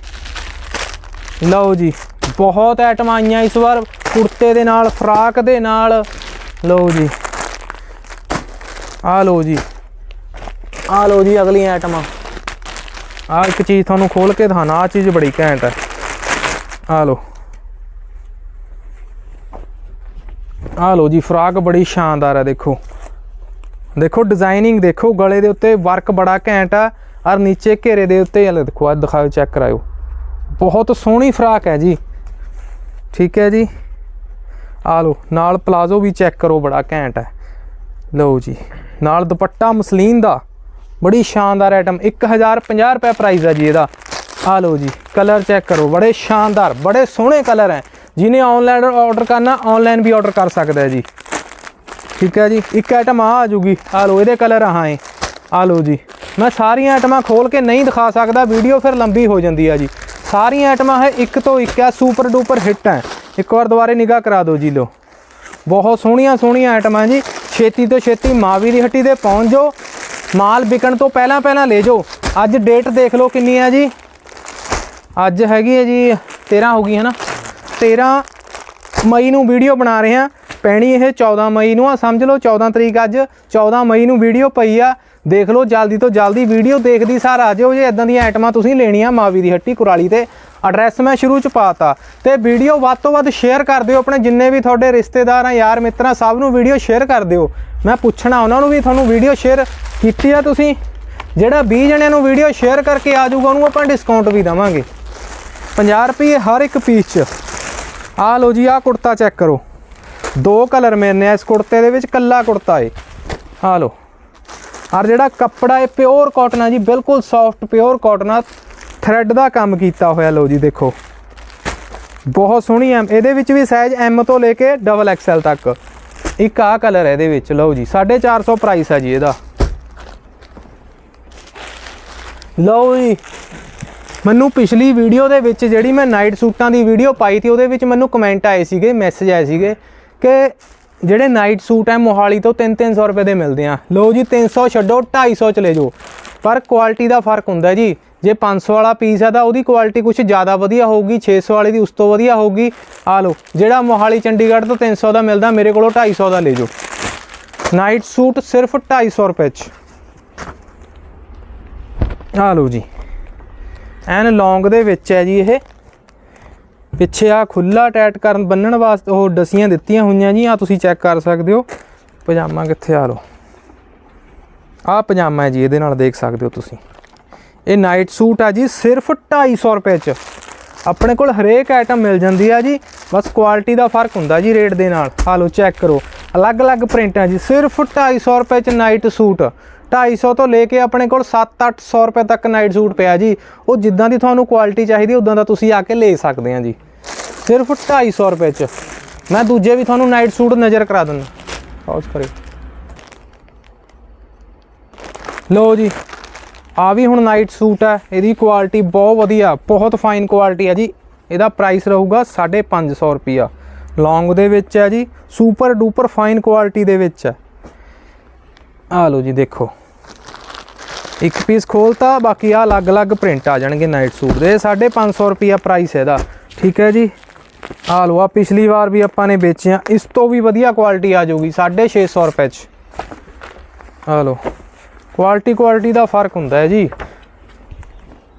ਲਓ ਜੀ। ਬਹੁਤ ਆਈਟਮਾਂ ਆਈਆਂ ਇਸ ਵਾਰ ਕੁੜਤੇ ਦੇ ਨਾਲ, ਫਰਾਕ ਦੇ ਨਾਲ। ਲਓ ਜੀ। ਆ ਲਓ ਜੀ। ਆ ਲਓ ਜੀ ਅਗਲੀ ਆਈਟਮਾਂ ਆ ਇੱਕ ਚੀਜ਼ ਤੁਹਾਨੂੰ ਖੋਲ ਕੇ ਦਿਖਾਣਾ ਆ ਚੀਜ਼ ਬੜੀ ਘੈਂਟ ਹੈ ਆ ਲਓ। ਆ ਲਓ ਜੀ, ਫਰਾਕ ਬੜੀ ਸ਼ਾਨਦਾਰ ਹੈ ਦੇਖੋ। ਦੇਖੋ ਡਿਜ਼ਾਈਨਿੰਗ ਦੇਖੋ, ਗਲੇ ਦੇ ਉੱਤੇ ਵਰਕ ਬੜਾ ਘੈਂਟ ਆ। ਔਰ ਨੀਚੇ ਘੇਰੇ ਦੇ ਉੱਤੇ ਇਹ ਦੇਖੋ ਆ ਦਿਖਾਓ ਚੈੱਕ ਕਰਾਇਓ। ਬਹੁਤ ਸੋਹਣੀ ਫਰਾਕ ਹੈ ਜੀ। ਠੀਕ ਹੈ ਜੀ? ਆ ਲਓ, ਨਾਲ ਪਲਾਜ਼ੋ ਵੀ ਚੈੱਕ ਕਰੋ, ਬੜਾ ਘੈਂਟ ਹੈ। ਲਓ ਜੀ, ਨਾਲ ਦੁਪੱਟਾ ਮਸਲੀਨ ਦਾ, ਬੜੀ ਸ਼ਾਨਦਾਰ ਆਈਟਮ 1050 ਰੁਪਏ ਪ੍ਰਾਈਸ ਹੈ ਜੀ ਇਹਦਾ। ਆ ਲਓ ਜੀ ਕਲਰ ਚੈੱਕ ਕਰੋ, ਬੜੇ ਸ਼ਾਨਦਾਰ, ਬੜੇ ਸੋਹਣੇ ਕਲਰ ਹੈ। ਜਿਹਨੇ ਆਨਲਾਈਨ ਆਰਡਰ ਕਰਨਾ ਆਨਲਾਈਨ ਵੀ ਆਰਡਰ ਕਰ ਸਕਦਾ ਹੈ ਜੀ। ਠੀਕ ਹੈ ਜੀ? ਇੱਕ ਆਈਟਮ ਆ ਆ ਜੂਗੀ। ਆ ਲਓ, ਇਹਦੇ ਕਲਰ ਆਹਾਂ ਏ ਆ ਲਓ ਜੀ। ਮੈਂ ਸਾਰੀਆਂ ਆਈਟਮਾਂ ਖੋਲ ਕੇ ਨਹੀਂ ਦਿਖਾ ਸਕਦਾ, ਵੀਡੀਓ ਫਿਰ ਲੰਬੀ ਹੋ ਜਾਂਦੀ ਆ ਜੀ। ਸਾਰੀਆਂ ਆਈਟਮਾਂ ਹੈ ਇੱਕ ਤੋਂ ਇੱਕ ਹੈ ਸੁਪਰ ਡੂਪਰ ਹਿੱਟ ਹੈ। ਇੱਕ ਵਾਰ ਦੁਬਾਰੇ ਨਿਗਾਹ ਕਰਾ ਦਿਓ ਜੀ ਲੋ ਬਹੁਤ ਸੋਹਣੀਆਂ ਸੋਹਣੀਆਂ ਆਈਟਮਾਂ ਜੀ। ਛੇਤੀ ਤੋਂ ਛੇਤੀ ਮਾਵੀ ਦੀ ਹੱਟੀ ਤੇ ਪਹੁੰਚ ਜਾਓ। ਮਾਲ ਵਿਕਣ ਤੋਂ ਪਹਿਲਾਂ ਪਹਿਲਾਂ ਲੈ ਜਾਓ। ਅੱਜ ਡੇਟ ਦੇਖ ਲਓ ਕਿੰਨੀ ਹੈ ਜੀ। ਅੱਜ ਹੈਗੀ ਹੈ ਜੀ 13 ਹੋ ਗਈ ਹੈ ਨਾ 13 ਮਈ ਨੂੰ ਵੀਡੀਓ ਬਣਾ ਰਹੇ ਹਾਂ। ਪੈਣੀ ਇਹ 14 ਮਈ ਨੂੰ ਆ, ਸਮਝ ਲਓ 14 ਤਰੀਕ ਅੱਜ। 14 ਮਈ ਨੂੰ ਵੀਡੀਓ ਪਈ ਆ। ਦੇਖ ਲਓ, ਜਲਦੀ ਤੋਂ ਜਲਦੀ ਵੀਡੀਓ ਦੇਖਦੀ ਸਾਰ ਆ ਜਾਓ ਜੇ ਇਦਾਂ ਦੀਆਂ ਆਈਟਮਾਂ ਤੁਸੀਂ ਲੈਣੀਆਂ ਮਾਵੀ ਦੀ ਹੱਟੀ ਕੁਰਾਲੀ ਤੇ। ਐਡਰੈਸ ਮੈਂ ਸ਼ੁਰੂ ਚ ਪਾਤਾ। ਤੇ ਵੀਡੀਓ ਵੱਧ ਤੋਂ ਵੱਧ ਸ਼ੇਅਰ ਕਰ ਦਿਓ ਆਪਣੇ ਜਿੰਨੇ ਵੀ ਤੁਹਾਡੇ ਰਿਸ਼ਤੇਦਾਰ ਆ, ਯਾਰ ਮਿੱਤਰਾਂ, ਸਭ ਨੂੰ ਵੀਡੀਓ ਸ਼ੇਅਰ ਕਰ ਦਿਓ। ਮੈਂ ਪੁੱਛਣਾ ਉਹਨਾਂ ਨੂੰ ਵੀ ਤੁਹਾਨੂੰ ਵੀਡੀਓ ਸ਼ੇਅਰ ਕੀਤੀ ਆ ਤੁਸੀਂ? ਜਿਹੜਾ 20 ਜਣਿਆਂ ਨੂੰ ਵੀਡੀਓ ਸ਼ੇਅਰ ਕਰਕੇ ਆ ਜਾਊਗਾ, ਉਹਨੂੰ ਆਪਾਂ ਡਿਸਕਾਊਂਟ ਵੀ ਦਵਾਂਗੇ। 50 ਰੁਪਏ ਹਰ ਇੱਕ ਪੀਸ 'ਚ। ਆ ਲਓ ਜੀ ਆ ਕੁੜਤਾ ਚੈੱਕ ਕਰੋ। ਦੋ ਕਲਰ ਮਿਲਨੇ ਇਸ ਕੁੜਤੇ ਦੇ ਵਿੱਚ ਕੱਲਾ ਕੁੜਤਾ ਏ। ਆ ਲਓ। ਔਰ ਜਿਹੜਾ ਕੱਪੜਾ ਇਹ ਪਿਓਰ ਕਾਟਨ ਆ ਜੀ, ਬਿਲਕੁਲ ਸੌਫਟ ਪਿਓਰ ਕਾਟਨ ਆ। ਥ੍ਰੈਡ ਦਾ ਕੰਮ ਕੀਤਾ ਹੋਇਆ, ਲਓ ਜੀ ਦੇਖੋ। ਬਹੁਤ ਸੋਹਣੀ ਐਮ ਇਹਦੇ ਵਿੱਚ ਵੀ ਸਾਈਜ਼ ਐਮ ਤੋਂ ਲੈ ਕੇ ਡਬਲ ਐਕਸਐਲ ਤੱਕ। ਇੱਕ ਆ ਕਲਰ ਹੈ ਇਹਦੇ ਵਿੱਚ, ਲਓ ਜੀ 450 ਪ੍ਰਾਈਸ ਆ ਜੀ ਇਹਦਾ। ਲਓ ਜੀ, ਮੈਨੂੰ ਪਿਛਲੀ ਵੀਡੀਓ ਦੇ ਵਿੱਚ ਜਿਹੜੀ ਮੈਂ ਨਾਈਟ ਸੂਟਾਂ ਦੀ ਵੀਡੀਓ ਪਾਈ ਸੀ, ਉਹਦੇ ਵਿੱਚ ਮੈਨੂੰ ਕਮੈਂਟ ਆਏ ਸੀਗੇ ਮੈਸੇਜ ਆਏ ਸੀਗੇ ਕਿ ਜਿਹੜੇ ਨਾਈਟ ਸੂਟ ਹੈ, ਮੋਹਾਲੀ ਤੋਂ 3-300 ਰੁਪਏ ਦੇ ਮਿਲਦੇ ਆ। ਲਓ ਜੀ 300 ਛੱਡੋ 250 ਚਲੇ ਜਾਓ। ਪਰ ਕੁਆਲਿਟੀ ਦਾ ਫ਼ਰਕ ਹੁੰਦਾ ਜੀ। ਜੇ 500 ਵਾਲਾ ਪੀਸ ਹੈ ਤਾਂ ਉਹਦੀ ਕੁਆਲਿਟੀ ਕੁਝ ਜ਼ਿਆਦਾ ਵਧੀਆ ਹੋਊਗੀ 600 ਵਾਲੇ ਦੀ ਉਸ ਤੋਂ ਵਧੀਆ ਹੋਊਗੀ। ਆ ਲਓ, ਜਿਹੜਾ ਮੋਹਾਲੀ ਚੰਡੀਗੜ੍ਹ ਤੋਂ 300 ਦਾ ਮਿਲਦਾ, ਮੇਰੇ ਕੋਲੋਂ 250 ਦਾ ਲੈ ਜਾਓ। ਨਾਈਟ ਸੂਟ ਸਿਰਫ 250 ਰੁਪਏ ਚ। ਆ ਲਓ ਜੀ। ਐਨ ਲੌਂਗ ਦੇ ਵਿੱਚ ਹੈ ਜੀ ਇਹ। ਪਿੱਛੇ ਆ ਖੁੱਲਾ ਟੈਟ ਕਰਨ ਬੰਨਣ ਵਾਸਤੇ ਉਹ ਡਸੀਆਂ ਦਿੱਤੀਆਂ ਹੋਈਆਂ ਜੀ ਆ ਤੁਸੀਂ ਚੈੱਕ ਕਰ ਸਕਦੇ ਹੋ। ਪਜਾਮਾ ਕਿੱਥੇ ਆ ਲੋ ਆ ਪਜਾਮਾ ਹੈ ਜੀ, ਇਹਦੇ ਨਾਲ ਦੇਖ ਸਕਦੇ ਹੋ ਤੁਸੀਂ। ਇਹ ਨਾਈਟ ਸੂਟ ਆ ਜੀ, ਸਿਰਫ 250 ਰੁਪਏ ਚ। ਆਪਣੇ ਕੋਲ ਹਰੇਕ ਆਈਟਮ ਮਿਲ ਜਾਂਦੀ ਆ ਜੀ, ਬਸ ਕੁਆਲਿਟੀ ਦਾ ਫ਼ਰਕ ਹੁੰਦਾ ਜੀ ਰੇਟ ਦੇ ਨਾਲ। ਆ ਲੋ ਚੈੱਕ ਕਰੋ। ਅਲੱਗ-ਅਲੱਗ ਪ੍ਰਿੰਟ ਆ ਜੀ, ਸਿਰਫ 250 ਰੁਪਏ ਚ ਨਾਈਟ ਸੂਟ। 250 ਤੋਂ ਲੈ ਕੇ ਆਪਣੇ ਕੋਲ 7-800 ਰੁਪਏ ਤੱਕ ਨਾਈਟ ਸੂਟ ਪਿਆ ਜੀ। ਉਹ ਜਿੱਦਾਂ ਦੀ ਤੁਹਾਨੂੰ ਕੁਆਲਿਟੀ ਚਾਹੀਦੀ, ਉਦਾਂ ਦਾ ਤੁਸੀਂ ਆ ਕੇ ਲੈ ਸਕਦੇ ਆ ਜੀ। ਸਿਰਫ 250 ਰੁਪਏ ਚ। ਮੈਂ ਦੂਜੇ ਵੀ ਤੁਹਾਨੂੰ ਨਾਈਟ ਸੂਟ ਨਜ਼ਰ ਕਰਾ ਦਿੰਦਾ। ਪੌਜ਼ ਕਰਿਓ ਲਓ ਜੀ ਆ ਵੀ ਹੁਣ ਨਾਈਟ ਸੂਟ ਹੈ ਇਹਦੀ ਕੁਆਲਿਟੀ ਬਹੁਤ ਵਧੀਆ, ਬਹੁਤ ਫਾਈਨ ਕੁਆਲਿਟੀ ਹੈ ਜੀ। ਇਹਦਾ ਪ੍ਰਾਈਸ ਰਹੂਗਾ 550 ਰੁਪਿਆ ਲੌਂਗ ਦੇ ਵਿੱਚ ਹੈ ਜੀ ਸੁਪਰ ਡੂਪਰ ਫਾਈਨ ਕੁਆਲਿਟੀ ਦੇ ਵਿੱਚ ਹੈ ਆ ਲਓ ਜੀ, ਦੇਖੋ। ਇੱਕ ਪੀਸ ਖੋਲਤਾ, ਬਾਕੀ ਆ ਅਲੱਗ-ਅਲੱਗ ਪ੍ਰਿੰਟ ਆ ਜਾਣਗੇ ਨਾਈਟ ਸੂਟ ਦੇ। 550 ਰੁਪਿਆ ਪ੍ਰਾਈਸ ਇਹਦਾ। ਠੀਕ ਹੈ ਜੀ। ਆ ਲਓ ਆ, ਪਿਛਲੀ ਵਾਰ ਵੀ ਆਪਾਂ ਨੇ ਵੇਚਿਆ, ਇਸ ਤੋਂ ਵੀ ਵਧੀਆ ਕੁਆਲਿਟੀ ਆ ਜਾਊਗੀ 650 ਰੁਪਏ ਚ। ਆ ਲਓ ਕੁਆਲਿਟੀ ਕੁਆਲਿਟੀ ਦਾ ਫ਼ਰਕ ਹੁੰਦਾ ਹੈ ਜੀ।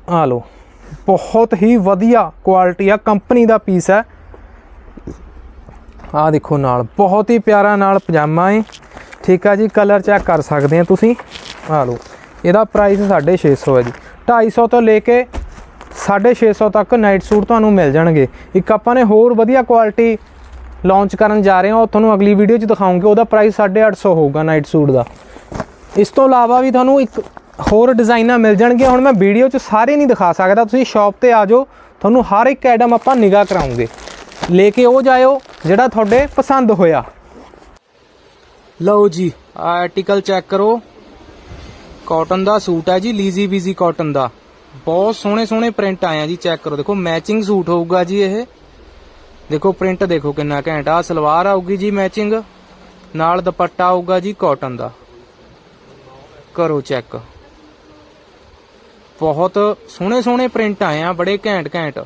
ਆ ਲਓ, ਬਹੁਤ ਹੀ ਵਧੀਆ ਕੁਆਲਿਟੀ ਆ ਕੰਪਨੀ ਦਾ ਪੀਸ ਹੈ। ਆ ਦੇਖੋ ਨਾਲ, ਬਹੁਤ ਹੀ ਪਿਆਰਾ ਨਾਲ ਪਜਾਮਾ ਹੈ। ਠੀਕ ਆ ਜੀ ਕਲਰ ਚੈੱਕ ਕਰ ਸਕਦੇ ਆ ਤੁਸੀਂ। ਆ ਲਓ, ਇਹਦਾ ਪ੍ਰਾਈਸ 650 ਹੈ ਜੀ। 250 ਤੋਂ ਲੈ ਕੇ 650 ਤੱਕ ਨਾਈਟ ਸੂਟ ਤੁਹਾਨੂੰ ਮਿਲ ਜਾਣਗੇ। ਇੱਕ ਆਪਾਂ ਨੇ ਹੋਰ ਵਧੀਆ ਕੁਆਲਿਟੀ ਲਾਂਚ ਕਰਨ ਜਾ ਰਹੇ ਹਾਂ, ਉਹ ਤੁਹਾਨੂੰ ਅਗਲੀ ਵੀਡੀਓ 'ਚ ਦਿਖਾਉਂਗੇ। ਉਹਦਾ ਪ੍ਰਾਈਸ 850 ਹੋਊਗਾ ਨਾਈਟ ਸੂਟ ਦਾ। ਇਸ ਤੋਂ ਇਲਾਵਾ ਵੀ ਤੁਹਾਨੂੰ ਇੱਕ ਹੋਰ ਡਿਜ਼ਾਈਨਾਂ ਮਿਲ ਜਾਣਗੀਆਂ ਹੁਣ ਮੈਂ ਵੀਡੀਓ 'ਚ ਸਾਰੇ ਨਹੀਂ ਦਿਖਾ ਸਕਦਾ। ਤੁਸੀਂ ਸ਼ਾਪ ਤੇ ਆ ਜਾਓ। ਤੁਹਾਨੂੰ ਹਰ ਇੱਕ ਆਈਟਮ ਆਪਾਂ ਨਿਗਾਹ ਕਰਾਉਂਗੇ। ਲੈ ਕੇ ਉਹ ਜਾਇਓ, ਜਿਹੜਾ ਤੁਹਾਡੇ ਪਸੰਦ ਹੋਇਆ। ਲਓ ਜੀ ਆਰਟੀਕਲ ਚੈੱਕ ਕਰੋ। ਕਾਟਨ ਦਾ ਸੂਟ ਹੈ ਜੀ ਲੀਜ਼ੀ ਬੀਜ਼ੀ ਕਾਟਨ ਦਾ। ਬਹੁਤ ਸੋਹਣੇ ਸੋਹਣੇ ਪ੍ਰਿੰਟ ਆਏ ਆ ਜੀ ਚੈੱਕ ਕਰੋ, ਦੇਖੋ ਮੈਚਿੰਗ ਸੂਟ ਹੋਊਗਾ ਜੀ ਇਹ। ਦੇਖੋ ਪ੍ਰਿੰਟ ਦੇਖੋ ਕਿੰਨਾ ਘੈਂਟ ਆ ਸਲਵਾਰ ਆਊਗੀ ਜੀ ਮੈਚਿੰਗ ਨਾਲ ਦੁਪੱਟਾ ਆਊਗਾ ਜੀ ਕਾਟਨ ਦਾ। ਕਰੋ ਚੈੱਕ ਬਹੁਤ ਸੋਹਣੇ ਸੋਹਣੇ ਪ੍ਰਿੰਟ ਆਏ ਆ, ਬੜੇ ਘੈਂਟ ਘੈਂਟ।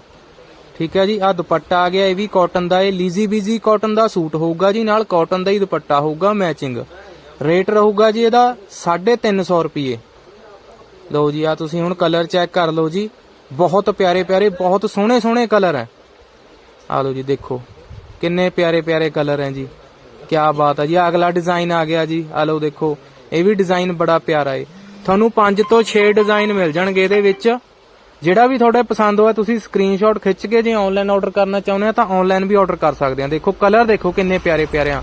ਠੀਕ ਹੈ ਜੀ ਆ ਦੁਪੱਟਾ ਆ ਗਿਆ, ਇਹ ਵੀ ਕਾਟਨ ਦਾ, ਇਹ ਲੀਜ਼ੀ ਬੀਜ਼ੀ ਕਾਟਨ ਦਾ ਸੂਟ ਹੋਊਗਾ ਜੀ, ਨਾਲ ਕਾਟਨ ਦਾ ਹੀ ਦੁਪੱਟਾ ਹੋਊਗਾ ਮੈਚਿੰਗ ਰੇਟ ਰਹੂਗਾ ਜੀ ਇਹਦਾ 350 ਰੁਪਏ ਲਓ ਜੀ ਆ ਤੁਸੀਂ ਹੁਣ ਕਲਰ ਚੈੱਕ ਕਰ ਲਓ ਜੀ। ਬਹੁਤ ਪਿਆਰੇ ਪਿਆਰੇ, ਬਹੁਤ ਸੋਹਣੇ ਸੋਹਣੇ ਕਲਰ ਹੈ। ਆ ਲਓ ਜੀ, ਦੇਖੋ। ਕਿੰਨੇ ਪਿਆਰੇ ਪਿਆਰੇ ਕਲਰ ਹੈ ਜੀ। ਕੀ ਬਾਤ ਹੈ ਜੀ ਅਗਲਾ ਡਿਜ਼ਾਈਨ ਆ ਗਿਆ ਜੀ। ਆ ਲਓ ਦੇਖੋ, ਇਹ ਵੀ ਡਿਜ਼ਾਈਨ ਬੜਾ ਪਿਆਰਾ ਹੈ ਤੁਹਾਨੂੰ 5 ਤੋਂ 6 ਡਿਜ਼ਾਈਨ ਮਿਲ ਜਾਣਗੇ ਇਹਦੇ ਵਿੱਚ। ਜਿਹੜਾ ਵੀ ਤੁਹਾਡੇ ਪਸੰਦ ਹੋਇਆ, ਤੁਸੀਂ ਸਕਰੀਨਸ਼ਾਟ ਖਿੱਚ ਕੇ ਜੇ ਆਨਲਾਈਨ ਆਰਡਰ ਕਰਨਾ ਚਾਹੁੰਦੇ ਆ ਤਾਂ ਆਨਲਾਈਨ ਵੀ ਆਰਡਰ ਕਰ ਸਕਦੇ ਆ ਦੇਖੋ ਕਲਰ ਦੇਖੋ ਕਿੰਨੇ ਪਿਆਰੇ ਪਿਆਰੇ ਆ।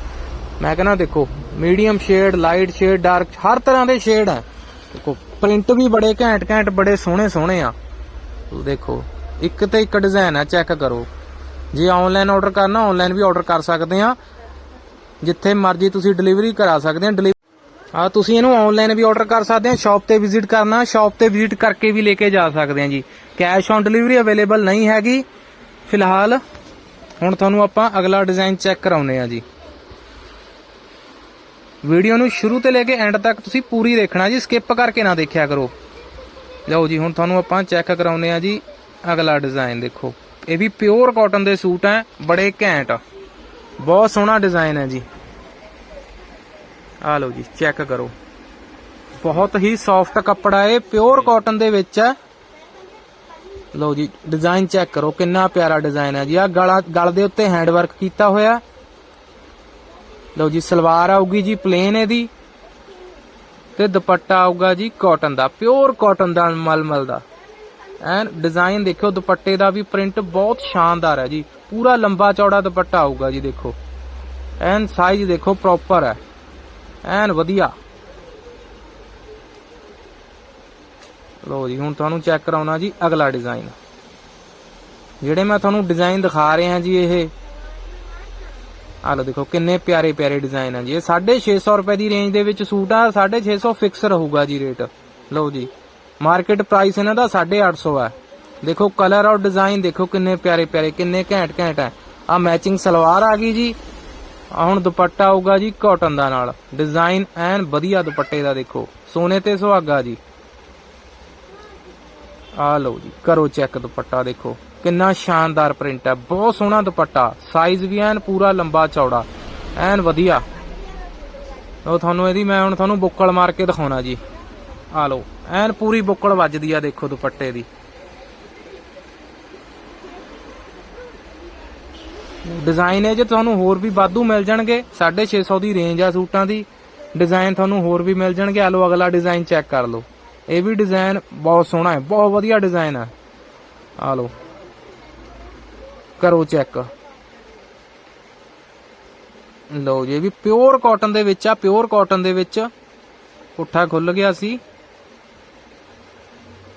ਮੈਂ ਕਹਿੰਦਾ ਦੇਖੋ medium shade light shade dark ਹਰ ਤਰ੍ਹਾਂ ਦੇ ਸ਼ੇਡ ਆ। ਦੇਖੋ ਪ੍ਰਿੰਟ ਵੀ ਬੜੇ ਘੈਂਟ ਘੈਂਟ, ਬੜੇ ਸੋਹਣੇ ਸੋਹਣੇ ਆ। ਤੁਸੀਂ ਦੇਖੋ, ਇੱਕ ਤੇ ਇੱਕ ਡਿਜ਼ਾਈਨ ਆ ਚੈੱਕ ਕਰੋ। ਜੇ ਆਨਲਾਈਨ ਆਰਡਰ ਕਰਨਾ ਆਨਲਾਈਨ ਵੀ ਆਰਡਰ ਕਰ ਸਕਦੇ ਆ। ਜਿੱਥੇ ਮਰਜ਼ੀ ਤੁਸੀਂ ਡਿਲੀਵਰੀ ਕਰਾ ਸਕਦੇ ਆ ਡਿਲੀ ਆ, ਤੁਸੀਂ ਇਹਨੂੰ ਆਨਲਾਈਨ ਵੀ ਆਰਡਰ ਕਰ ਸਕਦੇ ਆ ਸ਼ਾਪ ਤੇ ਵਿਜ਼ਿਟ ਕਰਨਾ ਸ਼ਾਪ ਤੇ ਵਿਜ਼ਿਟ ਕਰਕੇ ਵੀ ਲੈ ਕੇ ਜਾ ਸਕਦੇ ਆ ਜੀ। ਕੈਸ਼ ਔਨ ਡਿਲੀਵਰੀ ਅਵੇਲੇਬਲ ਨਹੀਂ ਹੈਗੀ। ਫਿਲਹਾਲ, ਹੁਣ ਤੁਹਾਨੂੰ ਆਪਾਂ ਅਗਲਾ ਡਿਜ਼ਾਈਨ ਚੈੱਕ ਕਰਾਉਨੇ ਆ ਜੀ। ਵੀਡੀਓ ਨੂੰ ਸ਼ੁਰੂ ਤੋਂ ਲੈ ਕੇ ਐਂਡ ਤੱਕ ਤੁਸੀਂ ਪੂਰੀ ਦੇਖਣਾ ਜੀ ਸਕਿਪ ਕਰਕੇ ਨਾ ਦੇਖਿਆ ਕਰੋ। ਲਓ ਜੀ, ਹੁਣ ਤੁਹਾਨੂੰ ਆਪਾਂ ਚੈੱਕ ਕਰਾਉਨੇ ਆ ਜੀ, ਅਗਲਾ ਡਿਜ਼ਾਈਨ ਦੇਖੋ। ਇਹ ਵੀ ਪਿਓਰ ਕਾਟਨ ਦੇ ਸੂਟ ਹੈ, ਬੜੇ ਘੈਂਟ। ਬਹੁਤ ਸੋਹਣਾ ਡਿਜ਼ਾਈਨ ਹੈ ਜੀ। ਆ ਲਓ ਜੀ ਚੈੱਕ ਕਰੋ। ਬਹੁਤ ਹੀ ਸੌਫਟ ਕੱਪੜਾ ਹੈ ਪਿਓਰ ਕਾਟਨ ਦੇ ਵਿੱਚ ਹੈ। ਲਓ ਜੀ ਡਿਜ਼ਾਈਨ ਚੈੱਕ ਕਰੋ, ਕਿੰਨਾ ਪਿਆਰਾ ਡਿਜ਼ਾਈਨ ਹੈ ਜੀ। ਆ ਗਲਾ, ਗਲ ਦੇ ਉੱਤੇ ਹੈਂਡ ਵਰਕ ਕੀਤਾ ਹੋਇਆ। ਲਓ ਜੀ, ਸਲਵਾਰ ਆਊਗੀ ਜੀ ਪਲੇਨ ਇਹਦੀ ਤੇ ਦੁਪੱਟਾ ਆਊਗਾ ਜੀ ਕਾਟਨ ਦਾ ਪਿਓਰ ਕਾਟਨ ਦਾ, ਮਲਮਲ ਦਾ। ਐਨ ਡਿਜ਼ਾਈਨ ਦੇਖੋ ਦੁਪੱਟੇ ਦਾ ਵੀ ਪ੍ਰਿੰਟ ਬਹੁਤ ਸ਼ਾਨਦਾਰ ਹੈ ਜੀ। ਪੂਰਾ ਲੰਬਾ ਚੌੜਾ ਦੁਪੱਟਾ ਆਊਗਾ ਜੀ, ਦੇਖੋ। ਐਨ ਸਾਈਜ਼ ਦੇਖੋ ਪ੍ਰੋਪਰ ਹੈ। ਐਨ ਵਧੀਆ। ਲੋ ਜੀ, ਹੁਣ ਤੁਹਾਨੂੰ ਚੈੱਕ ਕਰਾਉਣਾ ਜੀ ਅਗਲਾ ਡਿਜ਼ਾਈਨ ਜਿਹੜੇ ਮੈਂ ਤੁਹਾਨੂੰ ਡਿਜ਼ਾਈਨ ਦਿਖਾ ਰਿਹਾ ਜੀ ਇਹ ਆ ਲੋ ਦੇਖੋ, ਕਿੰਨੇ ਪਿਆਰੇ ਪਿਆਰੇ ਡਿਜ਼ਾਈਨ ਆ ਜੀ। ਇਹ 650 ਰੁਪਏ ਦੀ ਰੇਂਜ ਦੇ ਵਿੱਚ ਸੂਟ ਆ 650 ਫਿਕਸ ਰਹੂਗਾ ਜੀ ਰੇਟ ਲਓ ਜੀ ਮਾਰਕੀਟ ਪ੍ਰਾਈਸ ਇਹਨਾਂ ਦਾ 850 ਹੈ ਦੇਖੋ ਕਲਰ ਔਰ ਡਿਜ਼ਾਈਨ ਦੇਖੋ ਕਿੰਨੇ ਪਿਆਰੇ ਪਿਆਰੇ, ਕਿੰਨੇ ਘੈਂਟ ਘੈਂਟ ਹੈ ਆ ਮੈਚਿੰਗ ਸਲਵਾਰ ਆ ਗਈ ਜੀ। ਆ ਹੁਣ ਦੁਪੱਟਾ ਆਊਗਾ ਜੀ ਕਾਟਨ ਦਾ ਨਾਲ। ਡਿਜ਼ਾਈਨ ਐਨ ਵਧੀਆ ਦੁਪੱਟੇ ਦਾ ਦੇਖੋ। ਸੋਨੇ ਤੇ ਸੁਹਾਗਾ ਜੀ। ਆ ਲਓ ਜੀ, ਕਰੋ ਚੈੱਕ ਦੁਪੱਟਾ ਦੇਖੋ। ਕਿੰਨਾ ਸ਼ਾਨਦਾਰ ਪ੍ਰਿੰਟ ਹੈ। ਬਹੁਤ ਸੋਹਣਾ ਦੁਪੱਟਾ। ਸਾਈਜ਼ ਵੀ ਐਨ ਪੂਰਾ ਲੰਬਾ ਚੌੜਾ। ਐਨ ਵਧੀਆ। ਉਹ ਤੁਹਾਨੂੰ ਇਹਦੀ ਮੈਂ ਹੁਣ ਤੁਹਾਨੂੰ ਬੁੱਕਲ ਮਾਰ ਕੇ ਦਿਖਾਉਣਾ ਜੀ। ਆ ਲਓ, ਐਨ ਪੂਰੀ ਬੁੱਕਲ ਵੱਜਦੀ ਆ ਦੇਖੋ ਦੁਪੱਟੇ ਦੀ। ਡਿਜ਼ਾਈਨ ਇਹ ਜੇ ਤੁਹਾਨੂੰ ਹੋਰ ਵੀ ਵਾਧੂ ਮਿਲ ਜਾਣਗੇ 650 ਦੀ ਰੇਂਜ ਆ ਸੂਟਾਂ ਦੀ। ਡਿਜ਼ਾਈਨ ਤੁਹਾਨੂੰ ਹੋਰ ਵੀ ਮਿਲ ਜਾਣਗੇ। ਆ ਲਓ, ਅਗਲਾ ਡਿਜ਼ਾਈਨ ਚੈੱਕ ਕਰ ਲਓ। ਇਹ ਵੀ ਡਿਜ਼ਾਈਨ ਬਹੁਤ ਸੋਹਣਾ ਹੈ, ਬਹੁਤ ਵਧੀਆ ਡਿਜ਼ਾਈਨ ਹੈ ਆ ਲਓ। ਕਰੋ ਚੈੱਕ। ਲਓ ਜੀ ਵੀ ਪਿਓਰ ਕਾਟਨ ਦੇ ਵਿੱਚ ਆ, ਪਿਓਰ ਕਾਟਨ ਦੇ ਵਿੱਚ ਪੁੱਠਾ ਖੁੱਲ ਗਿਆ ਸੀ।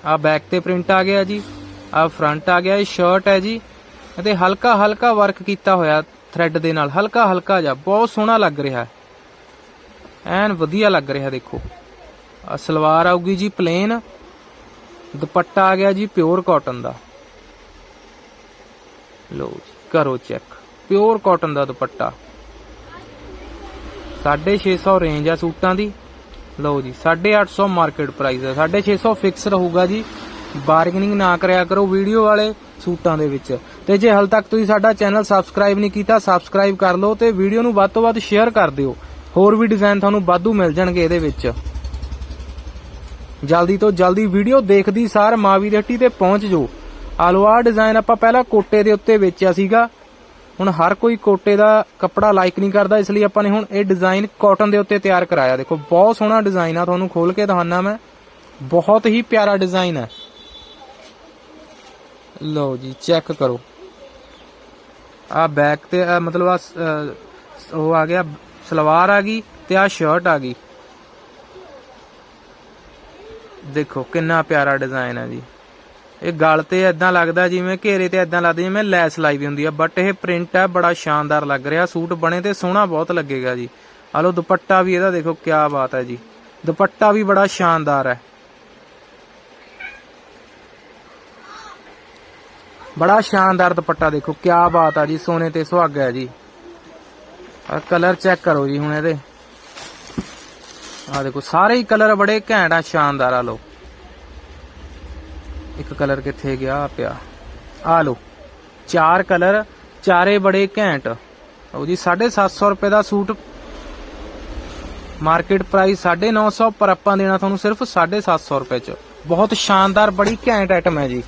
ਆ ਬੈਕ ਤੇ ਪ੍ਰਿੰਟ ਆ ਗਿਆ ਜੀ ਆ ਫਰੰਟ ਆ ਗਿਆ, ਇਹ ਸ਼ਰਟ ਹੈ ਜੀ। ਅਤੇ ਹਲਕਾ ਹਲਕਾ ਵਰਕ ਕੀਤਾ ਹੋਇਆ ਥ੍ਰੈਡ ਦੇ ਨਾਲ ਹਲਕਾ ਹਲਕਾ ਜਿਹਾ, ਬਹੁਤ ਸੋਹਣਾ ਲੱਗ ਰਿਹਾ ਐਨ ਵਧੀਆ ਲੱਗ ਰਿਹਾ, ਦੇਖੋ। ਆ ਸਲਵਾਰ ਆਊਗੀ ਜੀ ਪਲੇਨ ਦੁਪੱਟਾ ਆ ਗਿਆ ਜੀ, ਪਿਓਰ ਕਾਟਨ ਦਾ। ਲੋ ਜੀ, ਕਰੋ ਚੈੱਕ। ਪਿਓਰ ਕਾਟਨ ਦਾ ਦੁਪੱਟਾ। 650 ਰੇਂਜ ਆ ਸੂਟਾਂ ਦੀ। ਲਓ ਜੀ 850 ਮਾਰਕੀਟ ਪ੍ਰਾਈਸ ਹੈ 650 ਫਿਕਸ ਰਹੂਗਾ ਜੀ। ਬਾਰਗੇਨਿੰਗ ਨਾ ਕਰਿਆ ਕਰੋ ਵੀਡੀਓ ਵਾਲੇ ਸੂਟਾਂ ਦੇ ਵਿੱਚ। ਤੇ ਜੇ ਹਾਲ ਤੱਕ ਤੁਸੀਂ ਸਾਡਾ ਚੈਨਲ ਸਬਸਕ੍ਰਾਈਬ ਨਹੀਂ ਕੀਤਾ ਸਬਸਕ੍ਰਾਈਬ ਕਰ ਲਓ ਤੇ ਵੀਡੀਓ ਨੂੰ ਵੱਧ ਤੋਂ ਵੱਧ ਸ਼ੇਅਰ ਕਰ ਦਿਓ। ਹੋਰ ਵੀ ਡਿਜ਼ਾਈਨ ਤੁਹਾਨੂੰ ਵਾਧੂ ਮਿਲ ਜਾਣਗੇ ਇਹਦੇ ਵਿੱਚ। ਜਲਦੀ ਤੋਂ ਜਲਦੀ ਵੀਡੀਓ ਦੇਖਦੀ ਸਾਰ ਮਾਵੀ ਦੀ ਹੱਟੀ ਤੇ ਪਹੁੰਚ ਜਾਓ। ਆਲੋ ਆਹ ਡਿਜ਼ਾਈਨ ਆਪਾਂ ਪਹਿਲਾਂ ਕੋਟੇ ਦੇ ਉੱਤੇ ਵੇਚਿਆ ਸੀਗਾ। ਹੁਣ ਹਰ ਕੋਈ ਕੋਟੇ ਦਾ ਕੱਪੜਾ ਲਾਈਕ ਨਹੀਂ ਕਰਦਾ, ਇਸ ਲਈ ਆਪਾਂ ਨੇ ਹੁਣ ਇਹ ਡਿਜ਼ਾਈਨ ਕਾਟਨ ਦੇ ਉੱਤੇ ਤਿਆਰ ਕਰਾਇਆ। ਦੇਖੋ, ਬਹੁਤ ਸੋਹਣਾ ਡਿਜ਼ਾਈਨ ਆ, ਤੁਹਾਨੂੰ ਖੋਲ ਕੇ ਦਿਖਾਣਾ ਮੈਂ। ਬਹੁਤ ਹੀ ਪਿਆਰਾ ਡਿਜ਼ਾਈਨ ਹੈ ਲਓ ਜੀ ਚੈੱਕ ਕਰੋ। ਆ ਬੈਕ ਤੇ ਮਤਲਬ ਆ ਉਹ ਆ ਗਿਆ, ਸਲਵਾਰ ਆ ਗਈ ਤੇ ਆ ਸ਼ਰਟ ਆ ਗਈ। ਦੇਖੋ, ਕਿੰਨਾ ਪਿਆਰਾ ਡਿਜ਼ਾਈਨ ਹੈ ਜੀ। ਇਹ ਗਲ ਤੇ ਐਦਾਂ ਲੱਗਦਾ ਜਿਵੇਂ ਘੇਰੇ ਤੇ ਐਦਾਂ ਲੱਗਦਾ ਜਿਵੇਂ ਲੈਸ ਲਾਈ ਵੀ ਹੁੰਦੀ ਆ ਬਟ ਇਹ ਪ੍ਰਿੰਟ ਆ, ਬੜਾ ਸ਼ਾਨਦਾਰ ਲੱਗ ਰਿਹਾ। ਸੂਟ ਬਣੇ ਤੇ ਸੋਹਣਾ ਬਹੁਤ ਲੱਗੇਗਾ ਜੀ। ਆ ਦੁਪੱਟਾ ਵੀ ਇਹਦਾ ਦੇਖੋ ਕੀ ਬਾਤ ਹੈ ਜੀ। ਦੁਪੱਟਾ ਵੀ ਬੜਾ ਸ਼ਾਨਦਾਰ ਹੈ। ਬੜਾ ਸ਼ਾਨਦਾਰ ਦੁਪੱਟਾ ਦੇਖੋ ਕੀ ਬਾਤ ਆ ਜੀ, ਸੋਨੇ ਤੇ ਸੁਹਾਗਾ ਹੈ ਜੀ। ਆ ਕਲਰ ਚੈੱਕ ਕਰੋ ਜੀ ਹੁਣ ਇਹਦੇ। ਆ ਦੇਖੋ, ਸਾਰੇ ਹੀ ਕਲਰ ਬੜੇ ਘੈਂਟ ਆ, ਸ਼ਾਨਦਾਰ ਆ ਲੋ ਇੱਕ ਕਲਰ ਕਿੱਥੇ ਗਿਆ? ਪਿਆ। ਆ ਲੋ ਚਾਰ ਕਲਰ, ਚਾਰੇ ਬੜੇ ਘੈਂਟ। ਉਹ ਜੀ 750 ਰੁਪਏ ਦਾ ਸੂਟ। ਮਾਰਕੀਟ ਪ੍ਰਾਈਸ 950 ਪਰ ਆਪਾਂ ਦੇਣਾ ਤੁਹਾਨੂੰ ਸਿਰਫ 750 ਰੁਪਏ ਚ। ਬਹੁਤ ਸ਼ਾਨਦਾਰ, ਬੜੀ ਘੈਂਟ ਆਈਟਮ ਹੈ ਜੀ।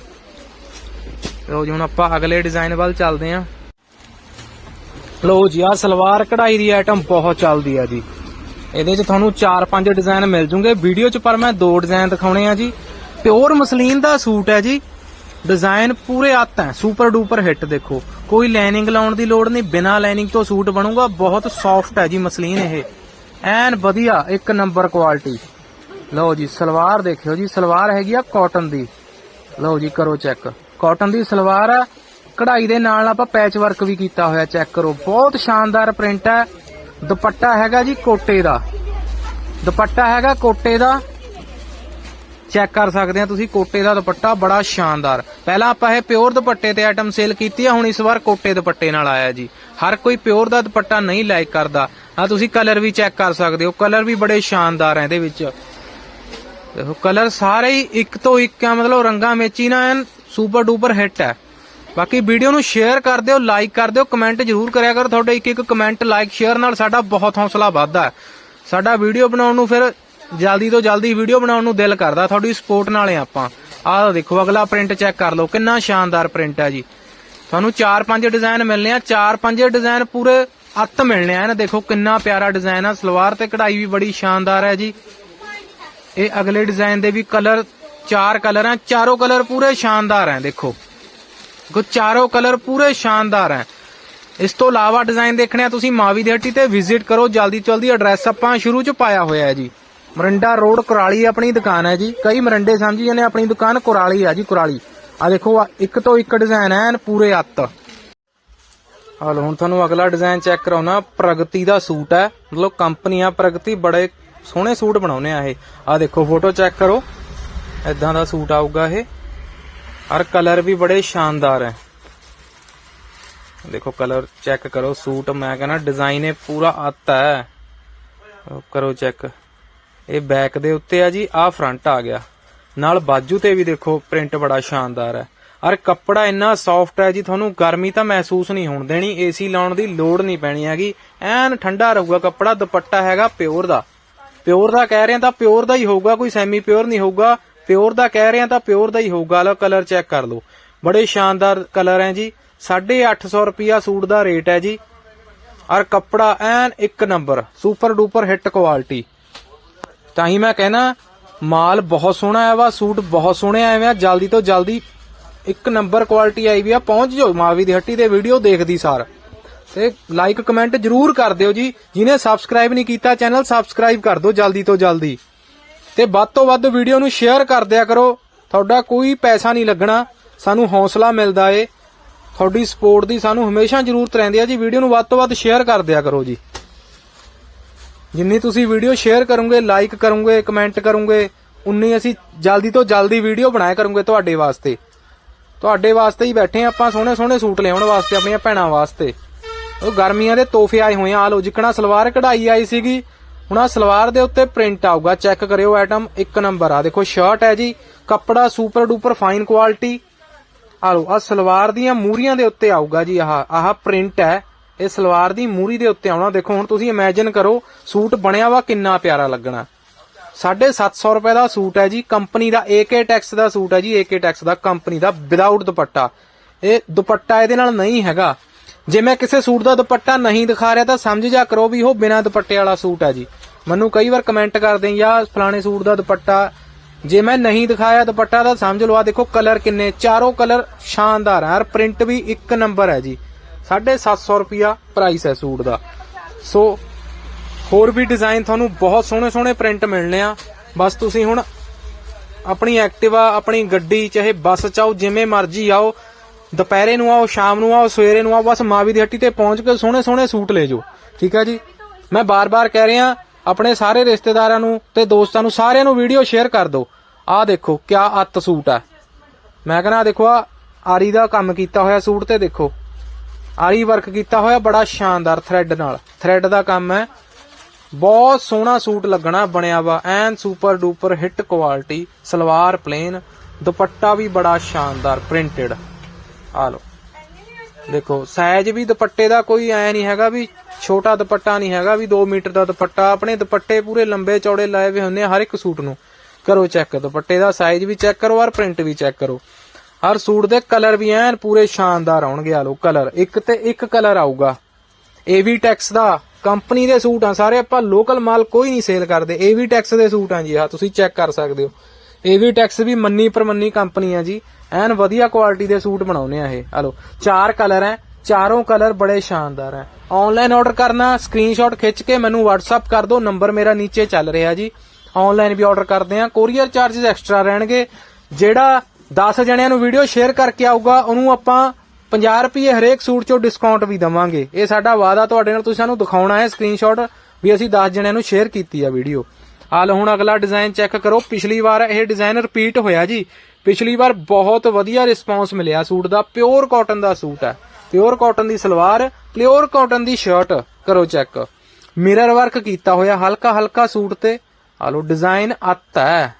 ਲੋ ਜੀ, ਹੁਣ ਆਪਾਂ ਅਗਲੇ ਡਿਜ਼ਾਈਨ ਵੱਲ ਚੱਲਦੇ ਆਂ ਲੋ ਜੀ ਆ ਸਲਵਾਰ ਕਢਾਈ ਦੀ ਆਈਟਮ ਬਹੁਤ ਚੱਲਦੀ ਆ ਜੀ। ਇਹਦੇ 'ਚ ਤੁਹਾਨੂੰ 4-5 ਡਿਜ਼ਾਈਨ ਮਿਲ ਜੂਗੇ। ਵੀਡੀਓ 'ਚ ਪਰ ਮੈਂ ਦੋ ਡਿਜ਼ਾਈਨ ਦਿਖਾਉਣੇ ਆ ਜੀ। ਪਿਓਰ ਮਸਲੀਨ ਦਾ ਸੂਟ ਹੈ ਜੀ। ਡਿਜ਼ਾਈਨ ਪੂਰੇ ਅੱਤ ਹੈ। ਸੁਪਰ ਡੂਪਰ ਹਿੱਟ ਦੇਖੋ। ਕੋਈ ਲਾਈਨਿੰਗ ਲਾਉਣ ਦੀ ਲੋੜ ਨਹੀਂ। ਬਿਨਾ ਲਾਈਨਿੰਗ ਤੋਂ ਸੂਟ ਬਣੂਗਾ। ਬਹੁਤ ਸੌਫਟ ਹੈ ਜੀ ਮਸਲੀਨ ਇਹ। ਐਨ ਵਧੀਆ ਇੱਕ ਨੰਬਰ ਕੁਆਲਿਟੀ ਲਓ ਜੀ, ਸਲਵਾਰ ਦੇਖਿਓ ਜੀ। ਸਲਵਾਰ ਹੈਗੀ ਆ ਕਾਟਨ ਦੀ। ਲਓ ਜੀ, ਕਰੋ ਚੈੱਕ ਕਾਟਨ ਦੀ ਸਲਵਾਰ ਆ। ਕਢਾਈ ਦੇ ਨਾਲ ਆਪਾਂ ਪੈਚ ਵਰਕ ਵੀ ਕੀਤਾ ਹੋਇਆ ਚੈੱਕ ਕਰੋ। ਬਹੁਤ ਸ਼ਾਨਦਾਰ ਪ੍ਰਿੰਟ ਹੈ। ਦੁਪੱਟਾ ਹੈਗਾ ਜੀ ਕੋਟੇ ਦਾ। ਦੁਪੱਟਾ ਹੈਗਾ ਕੋਟੇ ਦਾ। ਚੈੱਕ ਕਰ ਸਕਦੇ ਆ ਤੁਸੀਂ ਕੋਟੇ ਦਾ ਦੁਪੱਟਾ, ਬੜਾ ਸ਼ਾਨਦਾਰ। ਪਹਿਲਾਂ ਆਪਾਂ ਇਹ ਪਿਓਰ ਦੁਪੱਟੇ ਤੇ ਆਈਟਮ ਸੇਲ ਕੀਤੀ ਆ, ਹੁਣ ਇਸ ਵਾਰ ਕੋਟੇ ਦੁਪੱਟੇ ਨਾਲ ਆਇਆ ਜੀ। ਹਰ ਕੋਈ ਪਿਓਰ ਦਾ ਦੁਪੱਟਾ ਨਹੀਂ ਲਾਈਕ ਕਰਦਾ। ਆ ਤੁਸੀਂ ਕਲਰ ਵੀ ਚੈੱਕ ਕਰ ਸਕਦੇ ਹੋ। ਕਲਰ ਵੀ ਬੜੇ ਸ਼ਾਨਦਾਰ ਆ ਇਹਦੇ ਵਿੱਚ। ਦੇਖੋ ਕਲਰ ਸਾਰੇ ਹੀ ਇੱਕ ਤੋਂ ਇੱਕ ਆ, ਮਤਲਬ ਰੰਗਾਂ ਵਿੱਚ ਹੀ ਨਾ ਐਨ ਸੁਪਰ ਡੂਪਰ ਹਿੱਟ ਹੈ ਬਾਕੀ ਵੀਡੀਓ ਨੂੰ ਸ਼ੇਅਰ ਕਰ ਦਿਓ ਲਾਈਕ ਕਰ ਦਿਓ ਕਮੈਂਟ ਜ਼ਰੂਰ ਕਰਿਆ ਕਰੋ। ਤੁਹਾਡੇ ਇੱਕ ਇੱਕ ਕਮੈਂਟ ਲਾਈਕ ਸ਼ੇਅਰ ਨਾਲ ਸਾਡਾ ਬਹੁਤ ਹੌਸਲਾ ਵੱਧਦਾ। ਸਾਡਾ ਵੀਡੀਓ ਬਣਾਉਣ ਨੂੰ ਫਿਰ ਜਲਦੀ ਤੋਂ ਜਲਦੀ ਵੀਡੀਓ ਬਣਾਉਣ ਨੂੰ ਦਿਲ ਕਰਦਾ, ਤੁਹਾਡੀ ਸਪੋਰਟ ਨਾਲ ਹੈ ਆਪਾਂ। ਆਹ ਦੇਖੋ, ਅਗਲਾ ਪ੍ਰਿੰਟ ਚੈੱਕ ਕਰ ਲਓ, ਕਿੰਨਾ ਸ਼ਾਨਦਾਰ ਪ੍ਰਿੰਟ ਹੈ ਜੀ। ਤੁਹਾਨੂੰ 4-5 ਡਿਜ਼ਾਈਨ ਮਿਲਨੇ ਆ 4-5 ਡਿਜ਼ਾਈਨ ਪੂਰੇ ਅੱਤ ਮਿਲਣੇ ਆ। ਨਾ ਦੇਖੋ, ਕਿੰਨਾ ਪਿਆਰਾ ਡਿਜ਼ਾਈਨ ਆ, ਸਲਵਾਰ ਤੇ ਕਢਾਈ ਵੀ ਬੜੀ ਸ਼ਾਨਦਾਰ ਹੈ ਜੀ। ਇਹ ਅਗਲੇ ਡਿਜ਼ਾਈਨ ਦੇ ਵੀ ਕਲਰ ਚਾਰ ਕਲਰ ਆ, ਚਾਰੋਂ ਕਲਰ ਪੂਰੇ ਸ਼ਾਨਦਾਰ ਹੈ, ਦੇਖੋ। ਕੋ ਚਾਰੋਂ ਕਲਰ ਪੂਰੇ ਸ਼ਾਨਦਾਰ ਹੈ। ਇਸ ਤੋਂ ਇਲਾਵਾ ਡਿਜ਼ਾਈਨ ਦੇਖਣੇ ਆ, ਤੁਸੀਂ ਮਾਵੀ ਦੀ ਹੱਟੀ ਤੇ ਵਿਜ਼ਿਟ ਕਰੋ। ਜਲਦੀ ਜਲਦੀ ਐਡਰੈਸ ਆਪਾਂ ਸ਼ੁਰੂ ਚ ਪਾਇਆ ਹੋਇਆ ਹੈ ਜੀ। ਮਰਿੰਡਾ ਰੋਡ ਕੁਰਾਲੀ ਆਪਣੀ ਦੁਕਾਨ ਹੈ ਜੀ। ਕਈ ਮਰਿੰਡੇ ਸਮਝੀ ਜਾਂਦੇ ਆਪਣੀ ਦੁਕਾਨ ਕੁਰਾਲੀ ਆ ਜੀ, ਕੁਰਾਲੀ। ਆ ਦੇਖੋ ਆਹ ਇੱਕ ਤੋਂ ਇੱਕ ਡਿਜ਼ਾਈਨ ਹੈ ਐਨ ਪੂਰੇ ਅੱਤ ਹਾਲ ਹੁਣ ਤੁਹਾਨੂੰ ਅਗਲਾ ਡਿਜ਼ਾਈਨ ਚੈੱਕ ਕਰਾਉਣਾ। ਪ੍ਰਗਤੀ ਦਾ ਸੂਟ ਹੈ। ਮਤਲਬ ਕੰਪਨੀ ਆ ਪ੍ਰਗਤੀ ਬੜੇ ਸੋਹਣੇ ਸੂਟ ਬਣਾਉਨੇ ਆ ਇਹ। ਆ ਦੇਖੋ ਫੋਟੋ ਚੈੱਕ ਕਰੋ। ਇਦਾਂ ਦਾ ਸੂਟ ਆਊਗਾ ਇਹ। ਔਰ ਕਲਰ ਵੀ ਬੜੇ ਸ਼ਾਨਦਾਰ ਹੈ। ਦੇਖੋ ਕਲਰ ਚੈੱਕ ਕਰੋ। ਸੂਟ ਮੈਂ ਕਹਿੰਦਾ ਡਿਜ਼ਾਈਨ ਇਹ ਪੂਰਾ ਆਤਾ ਹੈ। ਕਰੋ ਚੈੱਕ ਇਹ ਬੈਕ ਦੇ ਉੱਤੇ ਆ ਜੀ, ਆ ਫਰੰਟ ਆ ਗਿਆ। ਨਾਲ ਬਾਜੂ ਤੇ ਵੀ ਦੇਖੋ ਪ੍ਰਿੰਟ ਬੜਾ ਸ਼ਾਨਦਾਰ ਹੈ। ਔਰ ਕੱਪੜਾ ਇੰਨਾ ਸੌਫਟ ਹੈ ਜੀ, ਤੁਹਾਨੂੰ ਗਰਮੀ ਤਾਂ ਮਹਿਸੂਸ ਨਹੀਂ ਹੋਣ ਦੇਣੀ ਏਸੀ ਲਾਉਣ ਦੀ ਲੋੜ ਨਹੀਂ ਪੈਣੀ ਹੈਗੀ। ਐਨ ਠੰਡਾ ਰਹੂਗਾ ਕੱਪੜਾ, ਦੁਪੱਟਾ ਹੈਗਾ ਪਿਓਰ ਦਾ। ਪਿਓਰ ਦਾ ਕਹਿ ਰਹੇ ਹਾਂ ਤਾਂ ਪਿਓਰ ਦਾ ਹੀ ਹੋਊਗਾ, ਕੋਈ ਸੈਮੀ ਪਿਓਰ ਨਹੀਂ ਹੋਊਗਾ। ਪਿਓਰ ਦਾ ਕਹਿ ਰਹੇ ਹਾਂ ਤਾਂ ਪਿਓਰ ਦਾ ਹੀ ਹੋਊਗਾ, ਲਓ ਕਲਰ ਚੈੱਕ ਕਰ ਲਓ। ਬੜੇ ਸ਼ਾਨਦਾਰ ਕਲਰ ਹੈ ਜੀ। 850 ਰੁਪਿਆ ਸੂਟ ਦਾ ਰੇਟ ਹੈ ਜੀ। ਔਰ ਕੱਪੜਾ ਐਨ ਇੱਕ number super duper hit quality ਤਾਂ ਹੀ ਮੈਂ ਕਹਿਣਾ, ਮਾਲ ਬਹੁਤ ਸੋਹਣਾ ਆ ਵਾ, ਸੂਟ ਬਹੁਤ ਸੋਹਣੇ ਆਏ ਆ, ਜਲਦੀ ਤੋਂ ਜਲਦੀ ਇੱਕ ਨੰਬਰ ਕੁਆਲਿਟੀ ਆਈ ਵੀ ਆ, ਪਹੁੰਚ ਜਾਓ ਮਾਵੀ ਦੀ ਹੱਟੀ ਦੇ ਵੀਡੀਓ ਦੇਖਦੀ ਸਾਰ। ਤੇ ਲਾਈਕ ਕਮੈਂਟ ਜਰੂਰ ਕਰ ਦਿਓ ਜੀ। ਜਿਹਨੇ ਸਬਸਕ੍ਰਾਈਬ ਨਹੀਂ ਕੀਤਾ ਚੈਨਲ ਸਬਸਕ੍ਰਾਈਬ ਕਰ ਦਿਓ ਜਲਦੀ ਤੋਂ ਜਲਦੀ। ਤੇ ਵੱਧ ਤੋਂ ਵੱਧ ਵੀਡੀਓ ਨੂੰ ਸ਼ੇਅਰ ਕਰ ਦਿਆ ਕਰੋ। ਤੁਹਾਡਾ ਕੋਈ ਪੈਸਾ ਨਹੀਂ ਲੱਗਣਾ, ਸਾਨੂੰ ਹੌਸਲਾ ਮਿਲਦਾ ਏ। ਤੁਹਾਡੀ ਸਪੋਰਟ ਦੀ ਸਾਨੂੰ ਹਮੇਸ਼ਾ ਜ਼ਰੂਰਤ ਰਹਿੰਦੀ ਹੈ ਜੀ। ਵੀਡੀਓ ਨੂੰ ਵੱਧ ਤੋਂ ਵੱਧ ਸ਼ੇਅਰ ਕਰ ਦਿਆ ਕਰੋ ਜੀ। ਜਿੰਨੀ ਤੁਸੀਂ ਵੀਡੀਓ ਸ਼ੇਅਰ ਕਰੋਗੇ ਲਾਈਕ ਕਰੋਗੇ ਕਮੈਂਟ ਕਰੋਗੇ, ਉਨੀ ਅਸੀਂ ਜਲਦੀ ਤੋਂ ਜਲਦੀ ਵੀਡੀਓ ਬਣਾਇਆ ਕਰੋਗੇ ਤੁਹਾਡੇ ਵਾਸਤੇ। ਤੁਹਾਡੇ ਵਾਸਤੇ ਹੀ ਬੈਠੇ ਆਪਾਂ ਸੋਹਣੇ ਸੋਹਣੇ ਸੂਟ ਲਿਆਉਣ ਵਾਸਤੇ, ਆਪਣੀਆਂ ਭੈਣਾਂ ਵਾਸਤੇ। ਉਹ ਗਰਮੀਆਂ ਦੇ ਤੋਹਫੇ ਆਏ ਹੋਏ ਆ ਆ ਲੋ ਜਿਕਣਾ ਸਲਵਾਰ ਕਢਾਈ ਆਈ ਸੀਗੀ। ਹੁਣ ਆ ਸਲਵਾਰ ਦੇ ਉੱਤੇ ਪ੍ਰਿੰਟ ਆਊਗਾ ਚੈੱਕ ਕਰਿਓ ਆਈਟਮ ਇੱਕ ਨੰਬਰ ਆ। ਦੇਖੋ ਸ਼ਰਟ ਹੈ ਜੀ, ਕੱਪੜਾ ਸੁਪਰ ਡੂਪਰ ਫਾਈਨ ਕੁਆਲਿਟੀ ਆ ਲੋ ਆ ਸਲਵਾਰ ਦੀਆਂ ਮੂਰੀਆਂ ਦੇ ਉੱਤੇ ਆਊਗਾ ਜੀ, ਆਹ ਆਹ ਪ੍ਰਿੰਟ ਹੈ। ਇਹ ਸਲਵਾਰ ਦੀ ਮੂਰੀ ਦੇ ਉੱਤੇ ਆਉਣਾ। ਦੇਖੋ, ਹੁਣ ਤੁਸੀਂ ਇਮੇਜਿਨ ਕਰੋ, ਸੂਟ ਬਣਿਆ ਵਾ ਕਿੰਨਾ ਪਿਆਰਾ ਲੱਗਣਾ। 750 ਰੁਪਏ ਦਾ ਸੂਟ ਹੈ ਜੀ। ਕੰਪਨੀ ਦਾ AK ਟੈਕਸ ਦਾ ਸੂਟ ਹੈ ਜੀ। AK ਟੈਕਸ ਦਾ ਕੰਪਨੀ ਦਾ ਵਿਦਆਊਟ ਦੁਪੱਟਾ। ਇਹ ਦੁਪੱਟਾ ਇਹਦੇ ਨਾਲ ਨਹੀਂ ਹੈਗਾ। ਜੇ ਮੈਂ ਕਿਸੇ ਸੂਟ ਦਾ ਦੁਪੱਟਾ ਨਹੀਂ ਦਿਖਾ ਰਿਹਾ, ਤਾਂ ਸਮਝ ਜਾ ਕਰੋ ਵੀ ਉਹ ਬਿਨਾ ਦੁਪੱਟੇ ਵਾਲਾ ਸੂਟ ਹੈ ਜੀ। ਮੈਨੂੰ ਕਈ ਵਾਰ ਕਮੈਂਟ ਕਰਦੇ ਜਾਂ ਫਲਾਣੇ ਸੂਟ ਦਾ ਦੁਪੱਟਾ। ਜੇ ਮੈਂ ਨਹੀਂ ਦਿਖਾਇਆ ਦੁਪੱਟਾ, ਤਾਂ ਸਮਝ ਲਓ ਆ ਦੇਖੋ ਕਲਰ ਕਿੰਨੇ, ਚਾਰੋਂ ਕਲਰ ਸ਼ਾਨਦਾਰ ਹੈ ਔਰ ਪ੍ਰਿੰਟ ਵੀ ਇੱਕ ਨੰਬਰ ਹੈ ਜੀ। 750 ਰੁਪਿਆ ਪ੍ਰਾਈਸ ਹੈ ਸੂਟ ਦਾ। ਸੋ ਹੋਰ ਵੀ ਡਿਜ਼ਾਈਨ ਤੁਹਾਨੂੰ ਬਹੁਤ ਸੋਹਣੇ ਸੋਹਣੇ ਪ੍ਰਿੰਟ ਮਿਲਣੇ ਆ। ਬਸ ਤੁਸੀਂ ਹੁਣ ਆਪਣੀ ਐਕਟਿਵਾ ਆਪਣੀ ਗੱਡੀ, ਚਾਹੇ ਬੱਸ ਚਾਹੋ ਜਿਵੇਂ ਮਰਜ਼ੀ ਆਓ, ਦੁਪਹਿਰੇ ਨੂੰ ਆਓ, ਸ਼ਾਮ ਨੂੰ ਆਓ, ਸਵੇਰੇ ਨੂੰ ਆਓ, ਬਸ ਮਾਵੀ ਦੀ ਹੱਟੀ ਤੇ ਪਹੁੰਚ ਕੇ ਸੋਹਣੇ ਸੋਹਣੇ ਸੂਟ ਲੈ ਜਾਓ। ਠੀਕ ਹੈ ਜੀ? ਮੈਂ ਬਾਰ-ਬਾਰ ਕਹਿ ਰਿਹਾ, ਆਪਣੇ ਸਾਰੇ ਰਿਸ਼ਤੇਦਾਰਾਂ ਨੂੰ ਤੇ ਦੋਸਤਾਂ ਨੂੰ, ਸਾਰਿਆਂ ਨੂੰ ਵੀਡੀਓ ਸ਼ੇਅਰ ਕਰ ਦਿਓ। ਆਹ ਦੇਖੋ, ਕਿਆ ਅੱਤ ਸੂਟ ਆ। ਮੈਂ ਕਹਿੰਦਾ ਦੇਖੋ ਆ ਆਰੀ ਦਾ ਕੰਮ ਕੀਤਾ ਹੋਇਆ ਸੂਟ ਤੇ ਦੇਖੋ। ਆਰੀ ਵਰਕ ਕੀਤਾ ਹੋਇਆ ਬੜਾ ਸ਼ਾਨਦਾਰ ਥ੍ਰੈਡ ਨਾਲ। ਥ੍ਰੈਡ ਦਾ ਕੰਮ ਹੈ। ਬਹੁਤ ਸੋਹਣਾ ਸੂਟ ਲੱਗਣਾ ਬਣਿਆ ਵਾ। ਐਨ super duper hit quality salwar plain dupatta ਵੀ ਬੜਾ ਸ਼ਾਨਦਾਰ ਪ੍ਰਿੰਟਡ ਆ ਲਓ। ਦੇਖੋ ਸਾਈਜ਼ ਵੀ ਦੁਪੱਟੇ ਦਾ ਕੋਈ ਐ ਨਹੀਂ ਹੈਗਾ ਵੀ ਛੋਟਾ ਦੁਪੱਟਾ ਨਹੀਂ ਹੈਗਾ ਵੀ 2 ਮੀਟਰ ਦਾ ਦੁਪੱਟਾ। ਆਪਣੇ ਦੁਪੱਟੇ ਪੂਰੇ ਲੰਬੇ ਚੌੜੇ ਲਾਏ ਹੋਏ ਹੁੰਦੇ ਹਰ ਇੱਕ ਸੂਟ ਨੂੰ। ਕਰੋ ਚੈੱਕ ਦੁਪੱਟੇ ਦਾ ਸਾਈਜ਼ ਵੀ ਚੈੱਕ ਕਰੋ ਔਰ ਪ੍ਰਿੰਟ ਵੀ ਚੈੱਕ ਕਰੋ। ਹਰ ਸੂਟ ਦੇ ਕਲਰ ਵੀ ਐਨ ਪੂਰੇ ਸ਼ਾਨਦਾਰ ਆਉਣਗੇ ਆ ਲੋ ਕਲਰ। ਇੱਕ ਤੇ ਇੱਕ ਕਲਰ ਆਊਗਾ। ਏਵੀ ਟੈਕਸ ਦਾ ਕੰਪਨੀ ਦੇ ਸੂਟ ਆ, ਸਾਰੇ ਆਪਾਂ ਲੋਕਲ ਮਾਲ ਕੋਈ ਨਹੀਂ ਸੇਲ ਕਰਦੇ। ਏਵੀ ਟੈਕਸ ਦੇ ਸੂਟ ਆ ਜੀ ਆ ਤੁਸੀਂ ਚੈੱਕ ਕਰ ਸਕਦੇ ਹੋ। ਏਵੀ ਟੈਕਸ ਵੀ ਮੰਨੀ ਪਰਮੰਨੀ ਕੰਪਨੀ ਆ ਜੀ। ਐਨ ਵਧੀਆ ਕੁਆਲਿਟੀ ਦੇ ਸੂਟ ਬਣਾਉਨੇ ਆ ਇਹ। ਆ ਲੋ ਚਾਰ ਕਲਰ ਹੈ ਚਾਰੋਂ ਕਲਰ ਬੜੇ ਸ਼ਾਨਦਾਰ ਹੈ ਆਨਲਾਈਨ ਆਰਡਰ ਕਰਨਾ ਸਕਰੀਨਸ਼ਾਟ ਖਿੱਚ ਕੇ ਮੈਨੂੰ WhatsApp ਕਰ ਦਿਓ ਨੰਬਰ ਮੇਰਾ ਨੀਚੇ ਚੱਲ ਰਿਹਾ ਜੀ। ਆਨਲਾਈਨ ਵੀ ਆਰਡਰ ਕਰਦੇ ਆ ਕੋਰੀਅਰ ਚਾਰजेस ਐਕਸਟਰਾ ਰਹਿਣਗੇ। ਜਿਹੜਾ 10 ਜਣਿਆਂ ਨੂੰ ਵੀਡੀਓ ਸ਼ੇਅਰ ਕਰਕੇ ਆਊਗਾ, ਉਹਨੂੰ ਆਪਾਂ 50 ਰੁਪਏ ਹਰੇਕ ਸੂਟ ਚੋਂ ਡਿਸਕਾਊਂਟ ਵੀ ਦਵਾਂਗੇ। ਇਹ ਸਾਡਾ ਵਾਅਦਾ ਤੁਹਾਡੇ ਨਾਲ ਤੁਸੀਂ ਸਾਨੂੰ ਦਿਖਾਉਣਾ ਹੈ ਸਕਰੀਨਸ਼ਾਟ ਵੀ ਅਸੀਂ 10 ਜਣਿਆਂ ਨੂੰ ਸ਼ੇਅਰ ਕੀਤੀ ਆ ਵੀਡੀਓ ਆ ਹੁਣ ਅਗਲਾ ਡਿਜ਼ਾਈਨ ਚੈੱਕ ਕਰੋ। ਪਿਛਲੀ ਵਾਰ ਇਹ ਡਿਜ਼ਾਈਨ ਰਿਪੀਟ ਹੋਇਆ ਜੀ। ਪਿਛਲੀ ਵਾਰ ਬਹੁਤ ਵਧੀਆ ਰਿਸਪੌਂਸ ਮਿਲਿਆ ਸੂਟ ਦਾ। ਪਿਓਰ ਕਾਟਨ ਦਾ ਸੂਟ ਹੈ। ਪਿਓਰ ਕਾਟਨ ਦੀ ਸਲਵਾਰ ਪਿਓਰ ਕਾਟਨ ਦੀ ਸ਼ਰਟ ਕਰੋ ਚੈੱਕ ਮਿਰਰ ਵਰਕ ਕੀਤਾ ਹੋਇਆ ਹਲਕਾ ਹਲਕਾ ਸੂਟ ਤੇ। ਆ ਲਓ ਡਿਜ਼ਾਈਨ ਅੱਤ ਹੈ।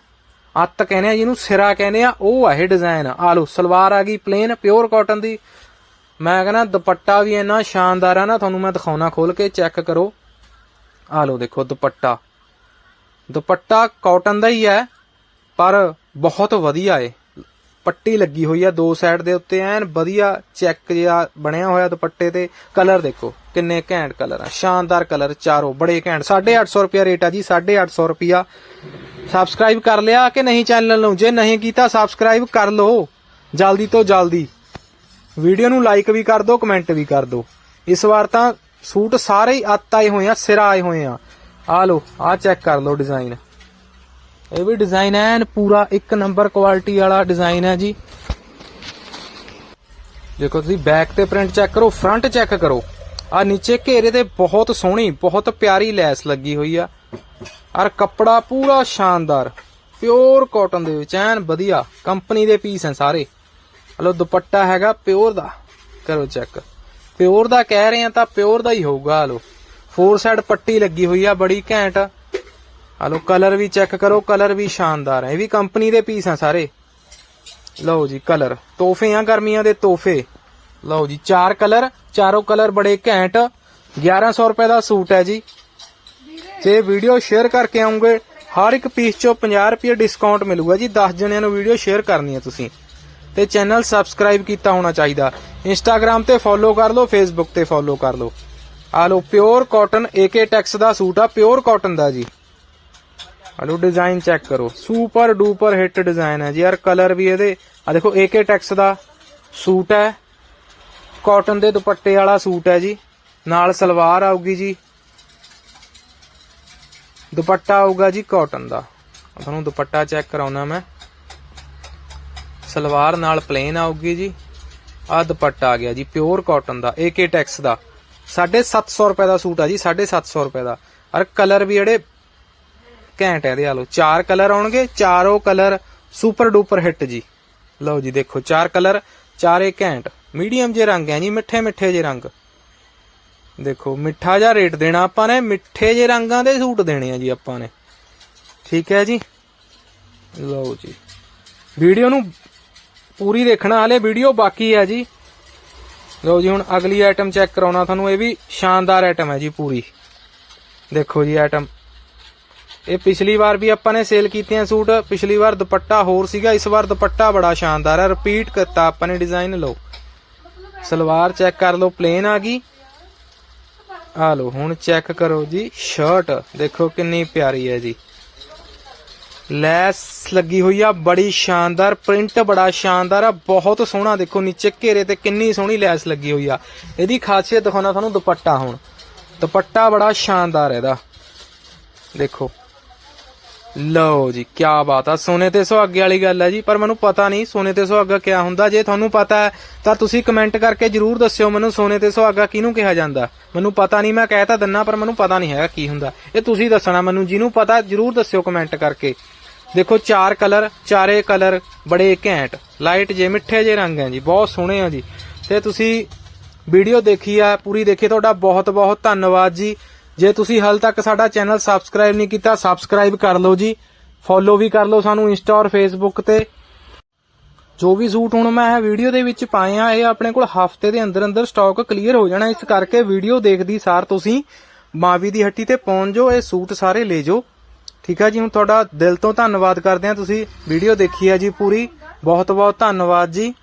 ਅੱਤ ਕਹਿੰਦੇ ਆ, ਜਿਹਨੂੰ ਸਿਰਾ ਕਹਿੰਦੇ ਆ, ਉਹ ਆ ਇਹ ਡਿਜ਼ਾਈਨ ਆ ਲਓ, ਸਲਵਾਰ ਆ ਗਈ ਪਲੇਨ ਪਿਓਰ ਕਾਟਨ ਦੀ। ਮੈਂ ਕਹਿੰਦਾ, ਦੁਪੱਟਾ ਵੀ ਇੰਨਾ ਸ਼ਾਨਦਾਰ ਆ ਨਾ, ਤੁਹਾਨੂੰ ਮੈਂ ਦਿਖਾਉਣਾ ਖੋਲ ਕੇ ਚੈੱਕ ਕਰੋ। ਆ ਲਓ, ਦੇਖੋ ਦੁਪੱਟਾ। ਦੁਪੱਟਾ ਕਾਟਨ ਦਾ ਹੀ ਹੈ, ਪਰ ਬਹੁਤ ਵਧੀਆ ਏ। ਪੱਟੀ ਲੱਗੀ ਹੋਈ ਆ ਦੋ ਸਾਈਡ ਦੇ ਉੱਤੇ, ਐਨ ਵਧੀਆ ਚੈੱਕ ਜਿਹਾ ਬਣਿਆ ਹੋਇਆ ਦੁਪੱਟੇ ਤੇ। ਕਲਰ ਦੇਖੋ, ਕਿੰਨੇ ਘੈਂਟ ਕਲਰ ਆ। ਸ਼ਾਨਦਾਰ ਕਲਰ ਚਾਰੋਂ, ਬੜੇ ਘੈਂਟ। 850 ਰੁਪਿਆ ਰੇਟ ਆ ਜੀ 850 ਰੁਪਿਆ ਸਬਸਕ੍ਰਾਈਬ ਕਰ ਲਿਆ ਕਿ ਨਹੀਂ ਚੈਨਲ ਨੂੰ? ਜੇ ਨਹੀਂ ਕੀਤਾ ਸਬਸਕ੍ਰਾਈਬ ਕਰ ਲਓ। ਜਲਦੀ ਤੋਂ ਜਲਦੀ। ਵੀਡੀਓ ਨੂੰ ਲਾਈਕ ਵੀ ਕਰ ਦਿਓ ਕਮੈਂਟ ਵੀ ਕਰ ਦਿਓ ਇਸ ਵਾਰ ਤਾਂ ਸੂਟ ਸਾਰੇ ਹੀ ਅੱਤ ਆਏ ਹੋਏ ਆ, ਸਿਰਾ ਆਏ ਹੋਏ ਆ। ਆ ਲਓ, ਆ ਚੈੱਕ ਕਰ ਲਓ ਡਿਜ਼ਾਈਨ ਇਹ ਵੀ ਡਿਜ਼ਾਈਨ ਐਨ, ਪੂਰਾ ਇੱਕ ਨੰਬਰ ਕੁਆਲਿਟੀ ਵਾਲਾ ਡਿਜ਼ਾਈਨ ਹੈ ਜੀ। ਦੇਖੋ ਤੁਸੀਂ ਬੈਕ ਤੇ ਪ੍ਰਿੰਟ ਚੈੱਕ ਕਰੋ ਫਰੰਟ ਚੈੱਕ ਕਰੋ। ਆ ਨੀਚੇ ਘੇਰੇ ਤੇ ਬਹੁਤ ਸੋਹਣੀ, ਬਹੁਤ ਪਿਆਰੀ ਲੈਸ ਲੱਗੀ ਹੋਈ ਆ। ਔਰ ਕੱਪੜਾ ਪੂਰਾ ਸ਼ਾਨਦਾਰ ਪਿਓਰ ਕਾਟਨ ਦੇ ਵਿੱਚ ਐਨ, ਵਧੀਆ। ਕੰਪਨੀ ਦੇ ਪੀਸ ਹਨ ਸਾਰੇ। ਹਲੋ, ਦੁਪੱਟਾ ਹੈਗਾ ਪਿਓਰ ਦਾ। ਕਰੋ ਚੈੱਕ ਪਿਓਰ ਦਾ ਕਹਿ ਰਹੇ ਆ ਤਾਂ ਪਿਓਰ ਦਾ ਹੀ ਹੋਊਗਾ, ਹਲੋ। ਫੋਰ ਸਾਈਡ ਪੱਟੀ ਲੱਗੀ ਹੋਈ ਆ, ਬੜੀ ਘੈਂਟ। ਹਲੋ ਕਲਰ ਵੀ ਚੈੱਕ ਕਰੋ ਕਲਰ ਵੀ ਸ਼ਾਨਦਾਰ ਹੈ। ਇਹ ਵੀ ਕੰਪਨੀ ਦੇ ਪੀਸ ਆ ਸਾਰੇ। ਲਓ ਜੀ ਕਲਰ ਤੋਹਫੇ ਆ ਗਰਮੀਆਂ ਦੇ ਤੋਹਫੇ। ਲਓ ਜੀ, ਚਾਰ ਕਲਰ ਚਾਰੋਂ ਕਲਰ ਬੜੇ ਘੈਂਟ। 1100 ਰੁਪਏ ਦਾ ਸੂਟ ਹੈ ਜੀ। ਜੇ ਵੀਡੀਓ ਸ਼ੇਅਰ ਕਰਕੇ ਆਉਂਗੇ। ਹਰ ਇੱਕ ਪੀਸ ਚੋਂ 50 ਰੁਪਏ ਡਿਸਕਾਊਂਟ ਮਿਲੂਗਾ ਜੀ। 10 ਜਣਿਆਂ ਨੂੰ ਵੀਡੀਓ ਸ਼ੇਅਰ ਕਰਨੀ ਹੈ ਤੁਸੀਂ। ਤੇ ਚੈਨਲ ਸਬਸਕ੍ਰਾਈਬ ਕੀਤਾ ਹੋਣਾ ਚਾਹੀਦਾ। ਇੰਸਟਾਗ੍ਰam ਤੇ ਫੋਲੋ ਕਰ ਲਓ ਫੇਸਬੁੱਕ ਤੇ ਫੋਲੋ ਕਰ ਲਓ। ਆ ਲਓ ਪਿਓਰ ਕਾਟਨ AK ਟੈਕਸ ਦਾ ਸੂਟ ਆ ਪਿਓਰ ਕਾਟਨ ਦਾ ਜੀ। ਹਲੋ ਡਿਜ਼ਾਈਨ ਚੈੱਕ ਕਰੋ। ਸੁਪਰ ਡੂਪਰ ਹਿੱਟ ਡਿਜ਼ਾਈਨ ਹੈ ਜੀ। ਯਾਰ ਕਲਰ ਵੀ ਇਹਦੇ ਆ ਦੇਖੋ AK ਟੈਕਸ ਦਾ ਸੂਟ ਹੈ। ਕਾਟਨ ਦੇ ਦੁਪੱਟੇ ਵਾਲਾ ਸੂਟ ਹੈ ਜੀ। ਨਾਲ ਸਲਵਾਰ ਆਊਗੀ ਜੀ। ਦੁਪੱਟਾ ਆਊਗਾ ਜੀ ਕਾਟਨ ਦਾ। ਤੁਹਾਨੂੰ ਦੁਪੱਟਾ ਚੈੱਕ ਕਰਾਉਣਾ ਮੈਂ। ਸਲਵਾਰ ਨਾਲ ਪਲੇਨ ਆਊਗੀ ਜੀ। ਆ ਦੁਪੱਟਾ ਆ ਗਿਆ ਜੀ ਪਿਓਰ ਕਾਟਨ ਦਾ AK ਟੈਕਸ ਦਾ। 750 ਰੁਪਏ ਦਾ ਸੂਟ ਆ ਜੀ 750 ਰੁਪਏ ਦਾ। ਔਰ ਕਲਰ ਵੀ ਜਿਹੜੇ ਘੈਂਟ ਹੈ ਇਹਦੇ ਆਲੋ। ਚਾਰ ਕਲਰ ਆਉਣਗੇ, ਚਾਰੋਂ ਕਲਰ ਸੁਪਰ ਡੂਪਰ ਹਿੱਟ ਜੀ। ਲਓ ਜੀ, ਦੇਖੋ, ਚਾਰ ਕਲਰ ਚਾਰੇ ਘੈਂਟ। ਮੀਡੀਅਮ ਜੇ ਰੰਗ ਹੈ ਜੀ, ਮਿੱਠੇ ਮਿੱਠੇ ਜੇ ਰੰਗ। ਦੇਖੋ, ਮਿੱਠਾ ਜਿਹਾ ਰੇਟ ਦੇਣਾ ਆਪਾਂ ਨੇ, ਮਿੱਠੇ ਜੇ ਰੰਗਾਂ ਦੇ ਸੂਟ ਦੇਣੇ ਆ ਜੀ ਆਪਾਂ ਨੇ। ਠੀਕ ਹੈ ਜੀ? ਲਓ ਜੀ। ਵੀਡੀਓ ਨੂੰ ਪੂਰੀ ਦੇਖਣਾ ਹਲੇ ਵੀਡੀਓ ਬਾਕੀ ਹੈ ਜੀ। ਲਓ ਜੀ, ਹੁਣ ਅਗਲੀ ਆਈਟਮ ਚੈੱਕ ਕਰਾਉਣਾ ਤੁਹਾਨੂੰ, ਇਹ ਵੀ ਸ਼ਾਨਦਾਰ ਆਈਟਮ ਹੈ ਜੀ ਪੂਰੀ। ਦੇਖੋ ਜੀ ਆਈਟਮ ਇਹ ਪਿਛਲੀ ਵਾਰ ਵੀ ਆਪਾਂ ਨੇ ਸੇਲ ਕੀਤੇ ਆ ਸੂਟ, ਪਿਛਲੀ ਵਾਰ ਦੁਪੱਟਾ ਹੋਰ ਸੀਗਾ, ਇਸ ਵਾਰ ਦੁਪੱਟਾ ਬੜਾ ਸ਼ਾਨਦਾਰ ਹੈ। ਰਿਪੀਟ ਕਰਤਾ ਆਪਾਂ ਨੇ ਡਿਜ਼ਾਈਨ ਲਓ। ਸਲਵਾਰ ਚੈੱਕ ਕਰ ਲਓ ਪਲੇਨ ਆ ਗਈ। ਆ ਲਓ, ਹੁਣ ਚੈੱਕ ਕਰੋ ਜੀ ਸ਼ਰਟ ਦੇਖੋ ਕਿੰਨੀ ਪਿਆਰੀ ਹੈ ਜੀ। ਲੈਸ ਲੱਗੀ ਹੋਈ ਆ, ਬੜੀ ਸ਼ਾਨਦਾਰ ਪ੍ਰਿੰਟ ਬੜਾ ਸ਼ਾਨਦਾਰ ਆ, ਬਹੁਤ ਸੋਹਣਾ ਦੇਖੋ, ਨੀਚੇ ਘੇਰੇ ਤੇ ਕਿੰਨੀ ਸੋਹਣੀ ਲੈਸ ਲੱਗੀ ਹੋਈ ਆ। ਇਹਦੀ ਖਾਸੀਅਤ ਦਿਖਾਉਣਾ ਤੁਹਾਨੂੰ ਦੁਪੱਟਾ ਹੁਣ। ਦੁਪੱਟਾ ਬੜਾ ਸ਼ਾਨਦਾਰ ਹੈ ਇਹਦਾ। ਦੇਖੋ। ਲਓ ਜੀ ਕੀ ਬਾਤ ਆ। ਸੋਨੇ ਤੇ ਸੁਹਾਗੇ ਵਾਲੀ ਗੱਲ ਹੈ ਜੀ, ਪਰ ਮੈਨੂੰ ਪਤਾ ਨਹੀਂ ਸੋਨੇ ਤੇ ਸੁਹਾਗਾ ਕਿਆ ਹੁੰਦਾ। ਜੇ ਤੁਹਾਨੂੰ ਪਤਾ ਹੈ, ਤਾਂ ਤੁਸੀਂ ਕਮੈਂਟ ਕਰਕੇ ਜਰੂਰ ਦੱਸਿਓ ਮੈਨੂੰ ਸੋਨੇ ਤੇ ਸੁਹਾਗਾ ਕਿਹਨੂੰ ਕਿਹਾ ਜਾਂਦਾ। ਮੈਨੂੰ ਪਤਾ ਨਹੀਂ, ਮੈਂ ਕਹਿ ਤਾਂ ਦਿੰਨਾ, ਪਰ ਮੈਨੂੰ ਪਤਾ ਨਹੀਂ ਹੈਗਾ ਕੀ ਹੁੰਦਾ। ਇਹ ਤੁਸੀਂ ਦੱਸਣਾ ਮੈਨੂੰ, ਜਿਹਨੂੰ ਪਤਾ ਜਰੂਰ ਦੱਸਿਓ ਕਮੈਂਟ ਕਰਕੇ। ਦੇਖੋ, ਚਾਰ ਕਲਰ, ਚਾਰੇ ਕਲਰ ਬੜੇ ਘੈਂਟ। ਲਾਈਟ ਜੇ ਮਿੱਠੇ ਜੇ ਰੰਗ ਹੈ ਜੀ, ਬਹੁਤ ਸੋਹਣੇ ਆ ਜੀ। ਤੇ ਤੁਸੀਂ ਵੀਡੀਓ ਦੇਖੀ ਆ, ਪੂਰੀ ਦੇਖੀ, ਤੁਹਾਡਾ ਬਹੁਤ ਬਹੁਤ ਧੰਨਵਾਦ ਜੀ। ਜੇ ਤੁਸੀਂ ਹਾਲ ਤੱਕ ਸਾਡਾ ਚੈਨਲ ਸਬਸਕ੍ਰਾਈਬ ਨਹੀਂ ਕੀਤਾ ਸਬਸਕ੍ਰਾਈਬ ਕਰ ਲਓ ਜੀ। ਫੋਲੋ ਵੀ ਕਰ ਲਓ ਸਾਨੂੰ ਇੰਸਟਾ ਔਰ ਫੇਸਬੁੱਕ ਤੇ। ਜੋ ਵੀ ਸੂਟ ਹੁਣ ਮੈਂ ਇਹ ਵੀਡੀਓ ਦੇ ਵਿੱਚ ਪਾਏ ਆ, ਇਹ ਆਪਣੇ ਕੋਲ ਹਫ਼ਤੇ ਦੇ ਅੰਦਰ ਅੰਦਰ ਸਟਾਕ ਕਲੀਅਰ ਹੋ ਜਾਣਾ। ਇਸ ਕਰਕੇ ਵੀਡੀਓ ਦੇਖਦੀ ਸਾਰ ਤੁਸੀਂ। ਮਾਵੀ ਦੀ ਹੱਟੀ ਤੇ ਪਹੁੰਚ ਜਾਓ, ਇਹ ਸੂਟ ਸਾਰੇ ਲੈ ਜਾਓ। ਠੀਕ ਆ ਜੀ, ਹੁਣ ਤੁਹਾਡਾ ਦਿਲ ਤੋਂ ਧੰਨਵਾਦ ਕਰਦੇ ਆ। ਤੁਸੀਂ ਵੀਡੀਓ ਦੇਖੀ ਆ ਜੀ ਪੂਰੀ। ਬਹੁਤ ਬਹੁਤ ਧੰਨਵਾਦ ਜੀ।